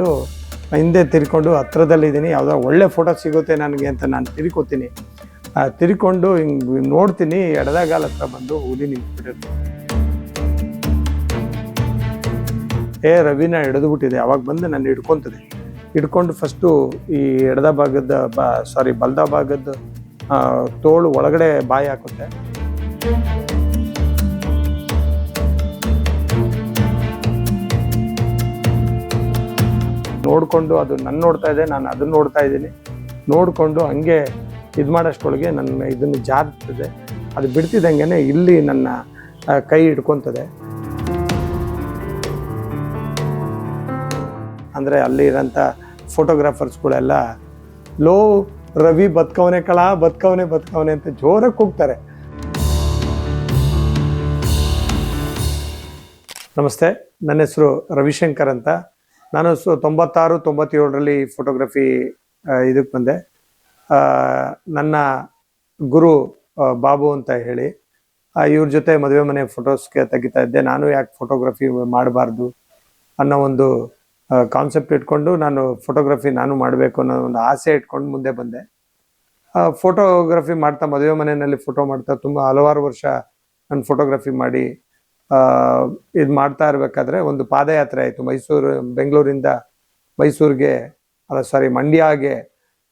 ಬಿಟ್ಲು ಹಿಂದೆ ತಿರ್ಕೊಂಡು ಹತ್ರದಲ್ಲಿದ್ದೀನಿ ಯಾವುದೋ ಒಳ್ಳೆ ಫೋಟೋ ಸಿಗುತ್ತೆ ನನಗೆ ಅಂತ ನಾನು ತಿರ್ಕೋತೀನಿ. ತಿರ್ಕೊಂಡು ಹಿಂಗೆ ನೋಡ್ತೀನಿ. ಎಡದಗಾಲ ಹತ್ರ ಬಂದು ಹುಲಿ ನಿಂತ್ಬಿಟ್ಟಿರ್ತೀನಿ ಏ, ರವಿನ ಹಿಡಿದುಬಿಟ್ಟಿದೆ ಅವಾಗ ಬಂದು ನಾನು ಹಿಡ್ಕೊತದೆ. ಹಿಡ್ಕೊಂಡು ಫಸ್ಟು ಈ ಎಡದ ಭಾಗದ ಬಾ ಸಾರಿ ಬಲದ ಭಾಗದ ತೋಳು ಒಳಗಡೆ ಬಾಯಿ ಹಾಕುತ್ತೆ. ನೋಡಿಕೊಂಡು ಅದು ನನ್ನ ನೋಡ್ತಾ ಇದೆ, ನಾನು ಅದನ್ನ ನೋಡ್ತಾ ಇದ್ದೀನಿ. ನೋಡಿಕೊಂಡು ಹಂಗೆ ಇದು ಮಾಡೋಷ್ಟೊಳಗೆ ನನ್ನ ಇದನ್ನು ಜಾರ್ತದೆ ಅದು ಬಿಡ್ತಿದ್ದಂಗೆ ಇಲ್ಲಿ ನನ್ನ ಕೈ ಹಿಡ್ಕೊತದೆ. ಅಂದರೆ ಅಲ್ಲಿ ಇರೋಂಥ ಫೋಟೋಗ್ರಾಫರ್ಸ್ಗಳೆಲ್ಲ ಲೋ ರವಿ ಬದುಕವನೆ ಕಳ, ಬದುಕವನೆ ಬದುಕವನೆ ಅಂತ ಜೋರಾಗಿ ಕೂಗ್ತಾರೆ. ನಮಸ್ತೆ, ನನ್ನ ಹೆಸರು ರವಿಶಂಕರ್ ಅಂತ. ನಾನು ಸೊ ತೊಂಬತ್ತಾರು, ತೊಂಬತ್ತೇಳರಲ್ಲಿ ಫೋಟೋಗ್ರಫಿ ಇದಕ್ಕೆ ಬಂದೆ. ನನ್ನ ಗುರು ಬಾಬು ಅಂತ ಹೇಳಿ ಇವ್ರ ಜೊತೆ ಮದುವೆ ಮನೆ ಫೋಟೋಸ್ಗೆ ತೆಗಿತಾ ಇದ್ದೆ. ನಾನು ಯಾಕೆ ಫೋಟೋಗ್ರಫಿ ಮಾಡಬಾರ್ದು ಅನ್ನೋ ಒಂದು ಕಾನ್ಸೆಪ್ಟ್ ಇಟ್ಕೊಂಡು ನಾನು ಫೋಟೋಗ್ರಫಿ ನಾನು ಮಾಡಬೇಕು ಅನ್ನೋ ಒಂದು ಆಸೆ ಇಟ್ಕೊಂಡು ಮುಂದೆ ಬಂದೆ. ಫೋಟೋಗ್ರಫಿ ಮಾಡ್ತಾ ಮದುವೆ ಮನೆಯಲ್ಲಿ ಫೋಟೋ ಮಾಡ್ತಾ ತುಂಬ ಹಲವಾರು ವರ್ಷ ನಾನು ಫೋಟೋಗ್ರಫಿ ಮಾಡಿ ಇದು ಮಾಡ್ತಾ ಇರಬೇಕಾದ್ರೆ ಒಂದು ಪಾದಯಾತ್ರೆ ಆಯಿತು. ಮೈಸೂರು, ಬೆಂಗಳೂರಿಂದ ಮೈಸೂರಿಗೆ, ಅಲ್ಲ ಸಾರಿ ಮಂಡ್ಯಗೆ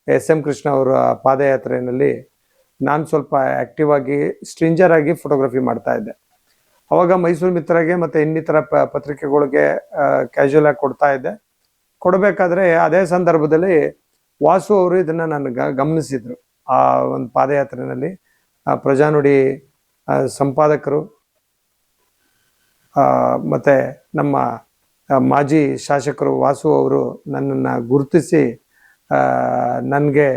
ಎಸ್ ಎಂ ಕೃಷ್ಣ ಅವರ ಪಾದಯಾತ್ರೆಯಲ್ಲಿ ನಾನು ಸ್ವಲ್ಪ ಆಕ್ಟಿವ್ ಆಗಿ ಸ್ಟ್ರಿಂಜರ್ ಆಗಿ ಫೋಟೋಗ್ರಫಿ ಮಾಡ್ತಾ ಇದ್ದೆ. ಅವಾಗ ಮೈಸೂರು ಮಿತ್ರಗೆ ಮತ್ತೆ ಇನ್ನಿತರ ಪ, ಪತ್ರಿಕೆಗಳಿಗೆ ಕ್ಯಾಶುವಲ್ ಆಗಿ ಕೊಡ್ತಾ ಇದ್ದೆ. ಕೊಡಬೇಕಾದ್ರೆ ಅದೇ ಸಂದರ್ಭದಲ್ಲಿ ವಾಸು ಅವರು ಇದನ್ನ ನಾನು ಗಮನಿಸಿದ್ರು. ಆ ಒಂದು ಪಾದಯಾತ್ರೆಯಲ್ಲಿ ಪ್ರಜಾನುಡಿ ಸಂಪಾದಕರು ಮತ್ತೆ ನಮ್ಮ ಮಾಜಿ ಶಾಸಕರು ವಾಸು ಅವರು ನನ್ನನ್ನು ಗುರುತಿಸಿ ನನಗೆ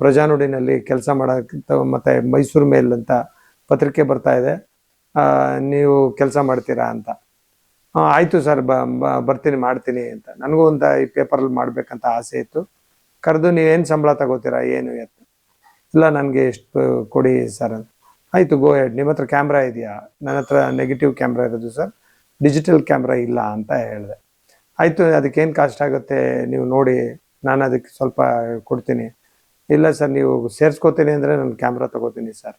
ಪ್ರಜಾನುಡಿನಲ್ಲಿ ಕೆಲಸ ಮಾಡೋಕ್ಕೆ ಮತ್ತೆ ಮೈಸೂರು ಮೇಲ್ ಅಂತ ಪತ್ರಿಕೆ ಬರ್ತಾ ಇದೆ. ನೀವು ಕೆಲಸ ಮಾಡ್ತೀರಾ ಅಂತ. ಆಯಿತು ಸರ್ ಬರ್ತೀನಿ, ಮಾಡ್ತೀನಿ ಅಂತ. ನನಗೂ ಒಂದು ಈ ಪೇಪರಲ್ಲಿ ಮಾಡಬೇಕಂತ ಆಸೆ ಇತ್ತು. ಕರೆದು ನೀವೇನು ಸಂಬಳ ತಗೋತೀರಾ, ಏನು ಎತ್ತ ಇಲ್ಲ, ನನಗೆ ಎಷ್ಟು ಕೊಡಿ ಸರ್ ಅಂತ. ಆಯಿತು ಗೋ ಹೆಡ್ ನಿಮ್ಮ ಹತ್ರ ಕ್ಯಾಮ್ರಾ ಇದೆಯಾ? ನನ್ನ ಹತ್ರ ನೆಗೆಟಿವ್ ಕ್ಯಾಮ್ರಾ ಇರೋದು ಸರ್ ಡಿಜಿಟಲ್ ಕ್ಯಾಮ್ರಾ ಇಲ್ಲ ಅಂತ ಹೇಳಿದೆ. ಆಯಿತು ಅದಕ್ಕೇನು ಕಾಸ್ಟ್ ಆಗುತ್ತೆ? ನೀವು ನೋಡಿ, ನಾನು ಅದಕ್ಕೆ ಸ್ವಲ್ಪ ಕೊಡ್ತೀನಿ. ಇಲ್ಲ ಸರ್ ನೀವು ಸೇರಿಸ್ಕೋತೀನಿ ಅಂದರೆ ನಾನು ಕ್ಯಾಮ್ರಾ ತಗೋತೀನಿ ಸರ್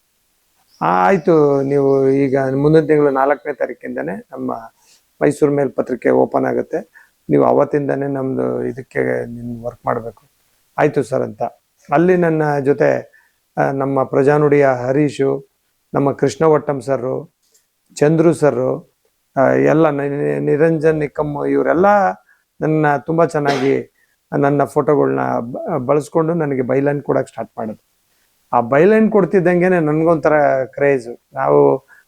ಆಯಿತು, ನೀವು ಈಗ ಮುಂದಿನ ತಿಂಗಳು ನಾಲ್ಕನೇ ತಾರೀಕಿಂದನೇ ನಮ್ಮ ಮೈಸೂರು ಮೇಲ್ ಪತ್ರಿಕೆ ಓಪನ್ ಆಗುತ್ತೆ. ನೀವು ಅವತ್ತಿಂದನೇ ನಮ್ಮದು ಇದಕ್ಕೆ ನಿಮ್ಮ ವರ್ಕ್ ಮಾಡಬೇಕು. ಆಯಿತು ಸರ್ ಅಂತ. ಅಲ್ಲಿ ನನ್ನ ಜೊತೆ ನಮ್ಮ ಪ್ರಜಾನುಡಿಯ ಹರೀಶು ನಮ್ಮ ಕೃಷ್ಣ ಒಟ್ಟಂ ಸರ್ರು ಚಂದ್ರು ಸರ್ರು ಎಲ್ಲ ನಿರಂಜನ್ ನಿಕ್ಕಮ್ ಇವರೆಲ್ಲ ನನ್ನ ತುಂಬ ಚೆನ್ನಾಗಿ ನನ್ನ ಫೋಟೋಗಳನ್ನ ಬಳಸ್ಕೊಂಡು ನನಗೆ ಬೈಲೈನ್ ಕೊಡಕ್ಕೆ ಸ್ಟಾರ್ಟ್ ಮಾಡೋದು ಆ ಬೈಲೈನ್ ಕೊಡ್ತಿದ್ದಂಗೆ ನನಗೊಂಥರ ಕ್ರೇಜು ನಾವು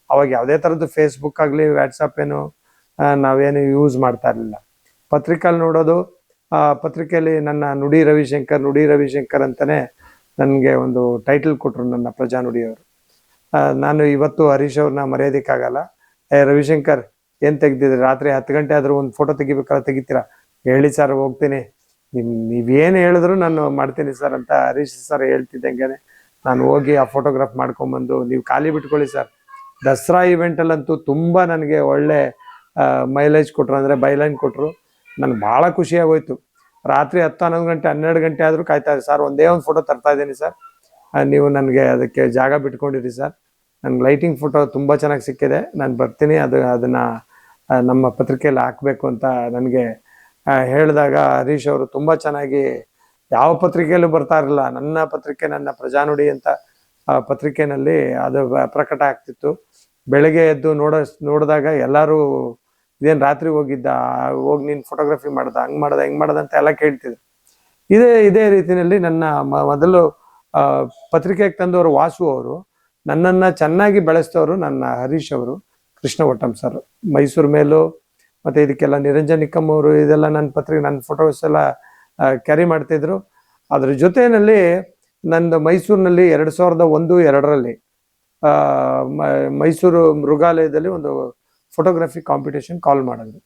ಅವಾಗ ಯಾವುದೇ ಥರದ್ದು ಫೇಸ್ಬುಕ್ ಆಗಲಿ ವ್ಯಾಟ್ಸಪ್ ಏನು ನಾವೇನು ಯೂಸ್ ಮಾಡ್ತಾ ಇರಲಿಲ್ಲ. ಪತ್ರಿಕೆಯಲ್ಲಿ ನೋಡೋದು ಪತ್ರಿಕೆಯಲ್ಲಿ ನನ್ನ ನುಡಿ ರವಿಶಂಕರ್ ನುಡಿ ರವಿಶಂಕರ್ ಅಂತಲೇ ನನಗೆ ಒಂದು ಟೈಟಲ್ ಕೊಟ್ಟರು ನನ್ನ ಪ್ರಜಾನುಡಿಯವರು. ಆ, ನಾನು ಇವತ್ತು ಹರೀಶ್ ಅವ್ರನ್ನ ಮರೆಯೋದಕ್ಕಾಗಲ್ಲ. ರವಿಶಂಕರ್, ಏನ್ ತೆಗ್ದಿದ್ರಿ? ರಾತ್ರಿ ಹತ್ತು ಗಂಟೆ ಆದ್ರೂ ಒಂದು ಫೋಟೋ ತೆಗಿಬೇಕಾದ್ರೆ ತೆಗಿತೀರಾ? ಹೇಳಿ ಸರ್ ಹೋಗ್ತೀನಿ. ನಿಮ್ ನೀವೇನು ಹೇಳಿದ್ರು ನಾನು ಮಾಡ್ತೀನಿ ಸರ್ ಅಂತ ಹರೀಶ್ ಸರ್ ಹೇಳ್ತಿದ್ದಂಗೆ ನಾನು ಹೋಗಿ ಆ ಫೋಟೋಗ್ರಾಫ್ ಮಾಡ್ಕೊಂಬಂದು ನೀವು ಖಾಲಿ ಬಿಟ್ಕೊಳ್ಳಿ ಸರ್ ದಸರಾ ಇವೆಂಟಲ್ಲಂತೂ ತುಂಬ ನನಗೆ ಒಳ್ಳೆ ಮೈಲೇಜ್ ಕೊಟ್ಟರು ಅಂದರೆ ಬೈಲೈನ್ ಕೊಟ್ಟರು ನನಗೆ ಭಾಳ ಖುಷಿಯಾಗೋಯ್ತು ರಾತ್ರಿ ಹತ್ತು ಹನ್ನೊಂದು ಗಂಟೆ, ಹನ್ನೆರಡು ಗಂಟೆ ಆದರೂ ಕಾಯ್ತಾ ಇದೆ ಸರ್ ಒಂದೇ ಒಂದು ಫೋಟೋ ತರ್ತಾ ಇದ್ದೀನಿ ಸರ್ ನೀವು ನನಗೆ ಅದಕ್ಕೆ ಜಾಗ ಬಿಟ್ಕೊಂಡಿರಿ ಸರ್ ನನಗೆ ಲೈಟಿಂಗ್ ಫೋಟೋ ತುಂಬ ಚೆನ್ನಾಗಿ ಸಿಕ್ಕಿದೆ. ನಾನು ಬರ್ತೀನಿ, ಅದು ಅದನ್ನು ನಮ್ಮ ಪತ್ರಿಕೆಯಲ್ಲಿ ಹಾಕಬೇಕು ಅಂತ ನನಗೆ ಹೇಳಿದಾಗ ಹರೀಶ್ ಅವರು ತುಂಬ ಚೆನ್ನಾಗಿ ಯಾವ ಪತ್ರಿಕೆಯಲ್ಲೂ ಬರ್ತಾ ಇರಲಿಲ್ಲ. ನನ್ನ ಪತ್ರಿಕೆ ನನ್ನ ಪ್ರಜಾನುಡಿ ಅಂತ ಪತ್ರಿಕೆಯಲ್ಲಿ ಅದು ಪ್ರಕಟ ಆಗ್ತಿತ್ತು. ಬೆಳಗ್ಗೆ ಎದ್ದು ನೋಡ, ನೋಡಿದಾಗ ಎಲ್ಲರೂ ಇದೇನು ರಾತ್ರಿ ಹೋಗಿದ್ದ, ಹೋಗಿ ನೀನು ಫೋಟೋಗ್ರಫಿ ಮಾಡ್ದ, ಹಂಗೆ ಮಾಡ್ದೆ, ಹೆಂಗೆ ಮಾಡ್ದ ಅಂತ ಎಲ್ಲ ಕೇಳ್ತಿದ್ರು. ಇದೇ ಇದೇ ರೀತಿಯಲ್ಲಿ ನನ್ನ ಮೊದಲು ಪತ್ರಿಕೆಗೆ ತಂದವರು ವಾಸು ಅವರು. ನನ್ನನ್ನು ಚೆನ್ನಾಗಿ ಬೆಳೆಸ್ತವರು ನನ್ನ ಹರೀಶ್ ಅವರು, ಕೃಷ್ಣ ಒಟ್ಟಂ ಸರ್ ಮೈಸೂರು ಮೇಲು ಮತ್ತು ಇದಕ್ಕೆಲ್ಲ ನಿರಂಜನ್ ನಿಕ್ಕಮ್ ಅವರು, ಇದೆಲ್ಲ ನನ್ನ ಪತ್ರಿಕೆ ನನ್ನ ಫೋಟೋಸ್ ಎಲ್ಲ ಕ್ಯಾರಿ ಮಾಡ್ತಿದ್ರು ಅದ್ರ ಜೊತೆಯಲ್ಲಿ ನಂದು ಮೈಸೂರಿನಲ್ಲಿ ಎರಡು ಸಾವಿರದ ಒಂದು, ಎರಡರಲ್ಲಿ ಮೈಸೂರು ಮೃಗಾಲಯದಲ್ಲಿ ಒಂದು ಫೋಟೋಗ್ರಫಿ ಕಾಂಪಿಟೇಷನ್ ಕಾಲ್ ಮಾಡಿದ್ರು.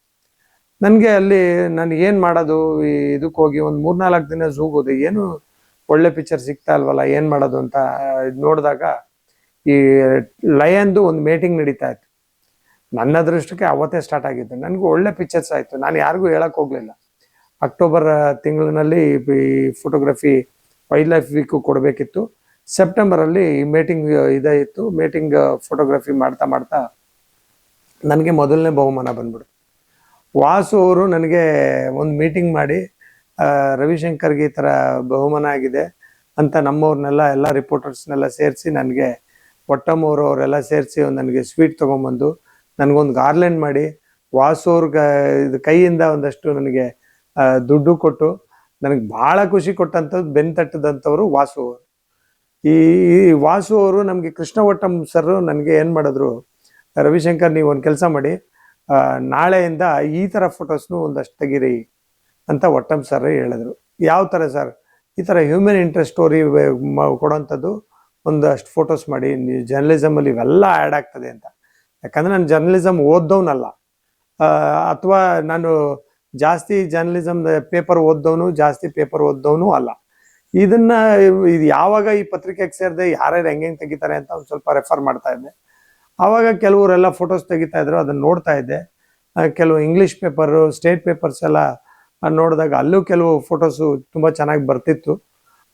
ನನಗೆ ಅಲ್ಲಿ ನಾನು ಏನು ಮಾಡೋದು, ಈ ಇದಕ್ಕೆ ಹೋಗಿ ಒಂದು ಮೂರ್ನಾಲ್ಕು ದಿನ ಝೂಗೋದು ಏನು ಒಳ್ಳೆ ಪಿಕ್ಚರ್ ಸಿಗ್ತಾ ಇಲ್ವಲ್ಲ, ಏನು ಮಾಡೋದು ಅಂತ ನೋಡಿದಾಗ ಈ ಲಯನ್ದು ಒಂದು ಮೀಟಿಂಗ್ ನಡೀತಾ ಇತ್ತು. ನನ್ನ ದೃಷ್ಟಕ್ಕೆ ಅವತ್ತೇ ಸ್ಟಾರ್ಟ್ ಆಗಿದ್ದು ನನಗೂ ಒಳ್ಳೆ ಪಿಕ್ಚರ್ಸ್ ಆಯಿತು. ನಾನು ಯಾರಿಗೂ ಹೇಳಕ್ ಹೋಗಲಿಲ್ಲ. ಅಕ್ಟೋಬರ್ ತಿಂಗಳಿನಲ್ಲಿ ಈ ಫೋಟೋಗ್ರಫಿ ವೈಲ್ಡ್ ಲೈಫ್ ವೀಕು ಕೊಡಬೇಕಿತ್ತು. ಸೆಪ್ಟೆಂಬರಲ್ಲಿ ಮೀಟಿಂಗ್ ಇದಾಯಿತು ಮೀಟಿಂಗ್ ಫೋಟೋಗ್ರಫಿ ಮಾಡ್ತಾ ಮಾಡ್ತಾ ನನಗೆ ಮೊದಲನೇ ಬಹುಮಾನ ಬಂದ್ಬಿಡ್ತು. ವಾಸು ಅವರು ನನಗೆ ಒಂದು ಮೀಟಿಂಗ್ ಮಾಡಿ ರವಿಶಂಕರ್ಗೆ ಈ ಥರ ಬಹುಮಾನ ಆಗಿದೆ ಅಂತ ನಮ್ಮವ್ರನ್ನೆಲ್ಲ, ಎಲ್ಲ ರಿಪೋರ್ಟರ್ಸ್ನೆಲ್ಲ ಸೇರಿಸಿ ನನಗೆ ಒಟ್ಟಮ್ಮ ಅವರು ಅವರೆಲ್ಲ ಸೇರಿಸಿ ನನಗೆ ಸ್ವೀಟ್ ತೊಗೊಂಬಂದು, ನನಗೊಂದು ಗಾರ್ಲೆಂಡ್ ಮಾಡಿ ವಾಸು ಅವ್ರಿಗೆ ಇದು ಕೈಯಿಂದ ಒಂದಷ್ಟು ನನಗೆ ದುಡ್ಡು ಕೊಟ್ಟು, ನನಗೆ ಭಾಳ ಖುಷಿ ಕೊಟ್ಟಂಥದ್ದು ಬೆನ್ ತಟ್ಟದಂಥವ್ರು ವಾಸು ಅವರು ಈ ವಾಸು ಅವರು ನಮಗೆ ಕೃಷ್ಣ ಒಟ್ಟಂ ಸರ್ ನನಗೆ ಏನು ಮಾಡಿದ್ರು, ರವಿಶಂಕರ್ ನೀವು ಒಂದು ಕೆಲಸ ಮಾಡಿ ನಾಳೆಯಿಂದ ಈ ಥರ ಫೋಟೋಸ್ನು ಒಂದಷ್ಟು ತೆಗೀರಿ ಅಂತ ಒಟ್ಟಂ ಸರ್ ಹೇಳಿದ್ರು. ಯಾವ ಥರ ಸರ್? ಈ ಥರ ಹ್ಯೂಮನ್ ಇಂಟ್ರೆಸ್ಟ್ ಸ್ಟೋರಿ ಕೊಡೋಂಥದ್ದು ಒಂದಷ್ಟು ಫೋಟೋಸ್ ಮಾಡಿ, ನೀವು ಜರ್ನಲಿಸಮಲ್ಲಿ ಇವೆಲ್ಲ ಆ್ಯಡ್ ಆಗ್ತದೆ ಅಂತ. ಯಾಕಂದರೆ ನಾನು ಜರ್ನಲಿಸಮ್ ಓದ್ದವನಲ್ಲ. ಅಥವಾ ನಾನು ಜಾಸ್ತಿ ಜರ್ನಲಿಸಮ್ ಪೇಪರ್ ಓದ್ದವನು, ಜಾಸ್ತಿ ಪೇಪರ್ ಓದ್ದವನು ಅಲ್ಲ. ಇದನ್ನ ಇದು ಯಾವಾಗ ಈ ಪತ್ರಿಕೆಗೆ ಸೇರಿದೆ, ಯಾರ್ಯಾರು ಹೆಂಗೆ ತೆಗಿತಾರೆ ಅಂತ ಒಂದು ಸ್ವಲ್ಪ ರೆಫರ್ ಮಾಡ್ತಾ ಇದ್ದೆ. ಆವಾಗ ಕೆಲವರೆಲ್ಲ ಫೋಟೋಸ್ ತೆಗಿತಾ ಇದ್ರು, ಅದನ್ನ ನೋಡ್ತಾ ಇದ್ದೆ. ಕೆಲವು ಇಂಗ್ಲಿಷ್ ಪೇಪರು ಸ್ಟೇಟ್ ಪೇಪರ್ಸ್ ಎಲ್ಲ ನೋಡಿದಾಗ ಅಲ್ಲೂ ಕೆಲವು ಫೋಟೋಸು ತುಂಬ ಚೆನ್ನಾಗಿ ಬರ್ತಿತ್ತು.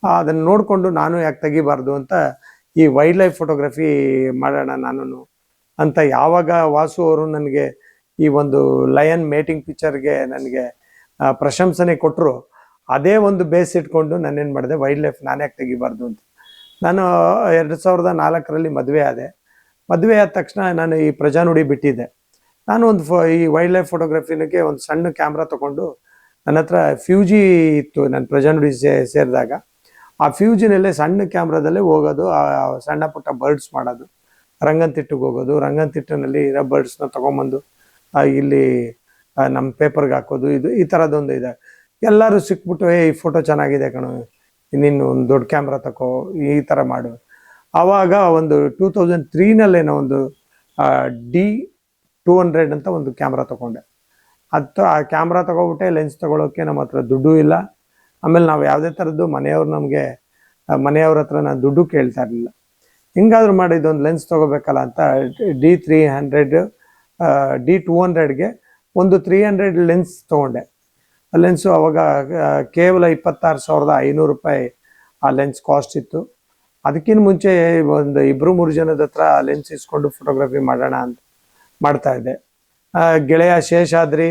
ಅದನ್ನ ನೋಡಿಕೊಂಡು ನಾನು ಯಾಕೆ ತೆಗಿಬಾರ್ದು ಅಂತ ಈ ವೈಲ್ಡ್ ಲೈಫ್ ಫೋಟೋಗ್ರಫಿ ಮಾಡೋಣ ನಾನು ಅಂತ ಯಾವಾಗ ವಾಸು ಅವರು ನನಗೆ ಈ ಒಂದು ಲಯನ್ ಮೇಟಿಂಗ್ ಪಿಕ್ಚರ್ಗೆ ನನಗೆ ಪ್ರಶಂಸನೆ ಕೊಟ್ಟರು ಅದೇ ಒಂದು ಬೇಸ್ ಇಟ್ಕೊಂಡು ನಾನೇನು ಮಾಡಿದೆ ವೈಲ್ಡ್ ಲೈಫ್ ನಾನು ಯಾಕೆ ತೆಗಿಬಾರ್ದು ಅಂತ. ನಾನು ಎರಡು ಸಾವಿರದ ನಾಲ್ಕರಲ್ಲಿ ಮದುವೆ ಆದೆ. ಮದುವೆ ಆದ ತಕ್ಷಣ ನಾನು ಈ ಪ್ರಜಾನುಡಿ ಬಿಟ್ಟಿದ್ದೆ. ನಾನು ಒಂದು ಫೋ, ಈ ವೈಲ್ಡ್ ಲೈಫ್ ಫೋಟೋಗ್ರಫಿನಕ್ಕೆ ಒಂದು ಸಣ್ಣ ಕ್ಯಾಮ್ರಾ ತೊಗೊಂಡು ನನ್ನ ಹತ್ರ ಫ್ಯೂಜಿ ಇತ್ತು ನಾನು ಪ್ರಜಾನುಡಿ ಸೇ, ಸೇರಿದಾಗ. ಆ ಫ್ಯೂಜಿನಲ್ಲೇ ಸಣ್ಣ ಕ್ಯಾಮ್ರಾದಲ್ಲೇ ಹೋಗೋದು, ಆ ಸಣ್ಣ ಪುಟ್ಟ ಬರ್ಡ್ಸ್ ಮಾಡೋದು ರಂಗಂತಿಟ್ಟಿಗೆ ಹೋಗೋದು ರಂಗನತಿಟ್ಟಿನಲ್ಲಿ ಇರೋ ಬರ್ಡ್ಸ್ನ ತೊಗೊಂಬಂದು ಇಲ್ಲಿ ನಮ್ಮ ಪೇಪರ್ಗೆ ಹಾಕೋದು, ಇದು ಈ ಥರದ್ದೊಂದು ಇದೆ. ಎಲ್ಲರೂ ಸಿಕ್ಬಿಟ್ಟು ಏ ಈ ಫೋಟೋ ಚೆನ್ನಾಗಿದೆ ಕಣೋ ನೀನು ಒಂದು ದೊಡ್ಡ ಕ್ಯಾಮ್ರಾ ತಗೋ ಈ ಥರ ಮಾಡು. ಆವಾಗ ಒಂದು ಟೂ ತೌಸಂಡ್ ತ್ರೀನಲ್ಲೇನೋ ಒಂದು ಡಿ ಟೂ ಹಂಡ್ರೆಡ್ ಅಂತ ಒಂದು ಕ್ಯಾಮ್ರಾ ತಗೊಂಡೆ. ಅದು ಆ ಕ್ಯಾಮ್ರಾ ತಗೊಬಿಟ್ಟೆ ಲೆನ್ಸ್ ತಗೊಳ್ಳೋಕೆ ನಮ್ಮ ಹತ್ರ ದುಡ್ಡು ಇಲ್ಲ. ಆಮೇಲೆ ನಾವು ಯಾವುದೇ ಥರದ್ದು ಮನೆಯವ್ರು ನಮಗೆ ಮನೆಯವ್ರ ಹತ್ರ ನಾನು ದುಡ್ಡು ಕೇಳ್ತಾ ಇರಲಿಲ್ಲ. ಹಿಂಗಾದ್ರೂ ಮಾಡಿ ಇದೊಂದು ಲೆನ್ಸ್ ತಗೋಬೇಕಲ್ಲ ಅಂತ D three hundred D two ಹಂಡ್ರೆಡ್ಗೆ ಒಂದು ತ್ರೀ ಹಂಡ್ರೆಡ್ ಲೆನ್ಸ್ ತೊಗೊಂಡೆ. ಆ ಲೆನ್ಸು ಅವಾಗ ಕೇವಲ ಇಪ್ಪತ್ತಾರು ಸಾವಿರದ ಐನೂರು ರೂಪಾಯಿ ಆ ಲೆನ್ಸ್ ಕಾಸ್ಟ್ ಇತ್ತು. ಅದಕ್ಕಿಂತ ಮುಂಚೆ ಒಂದು ಇಬ್ಬರು ಮೂರು ಜನದ ಹತ್ರ ಆ ಲೆನ್ಸ್ ಇಸ್ಕೊಂಡು ಫೋಟೋಗ್ರಫಿ ಮಾಡೋಣ ಅಂತ ಮಾಡ್ತಾ ಇದ್ದೆ. ಗೆಳೆಯ ಶೇಷಾದ್ರಿ,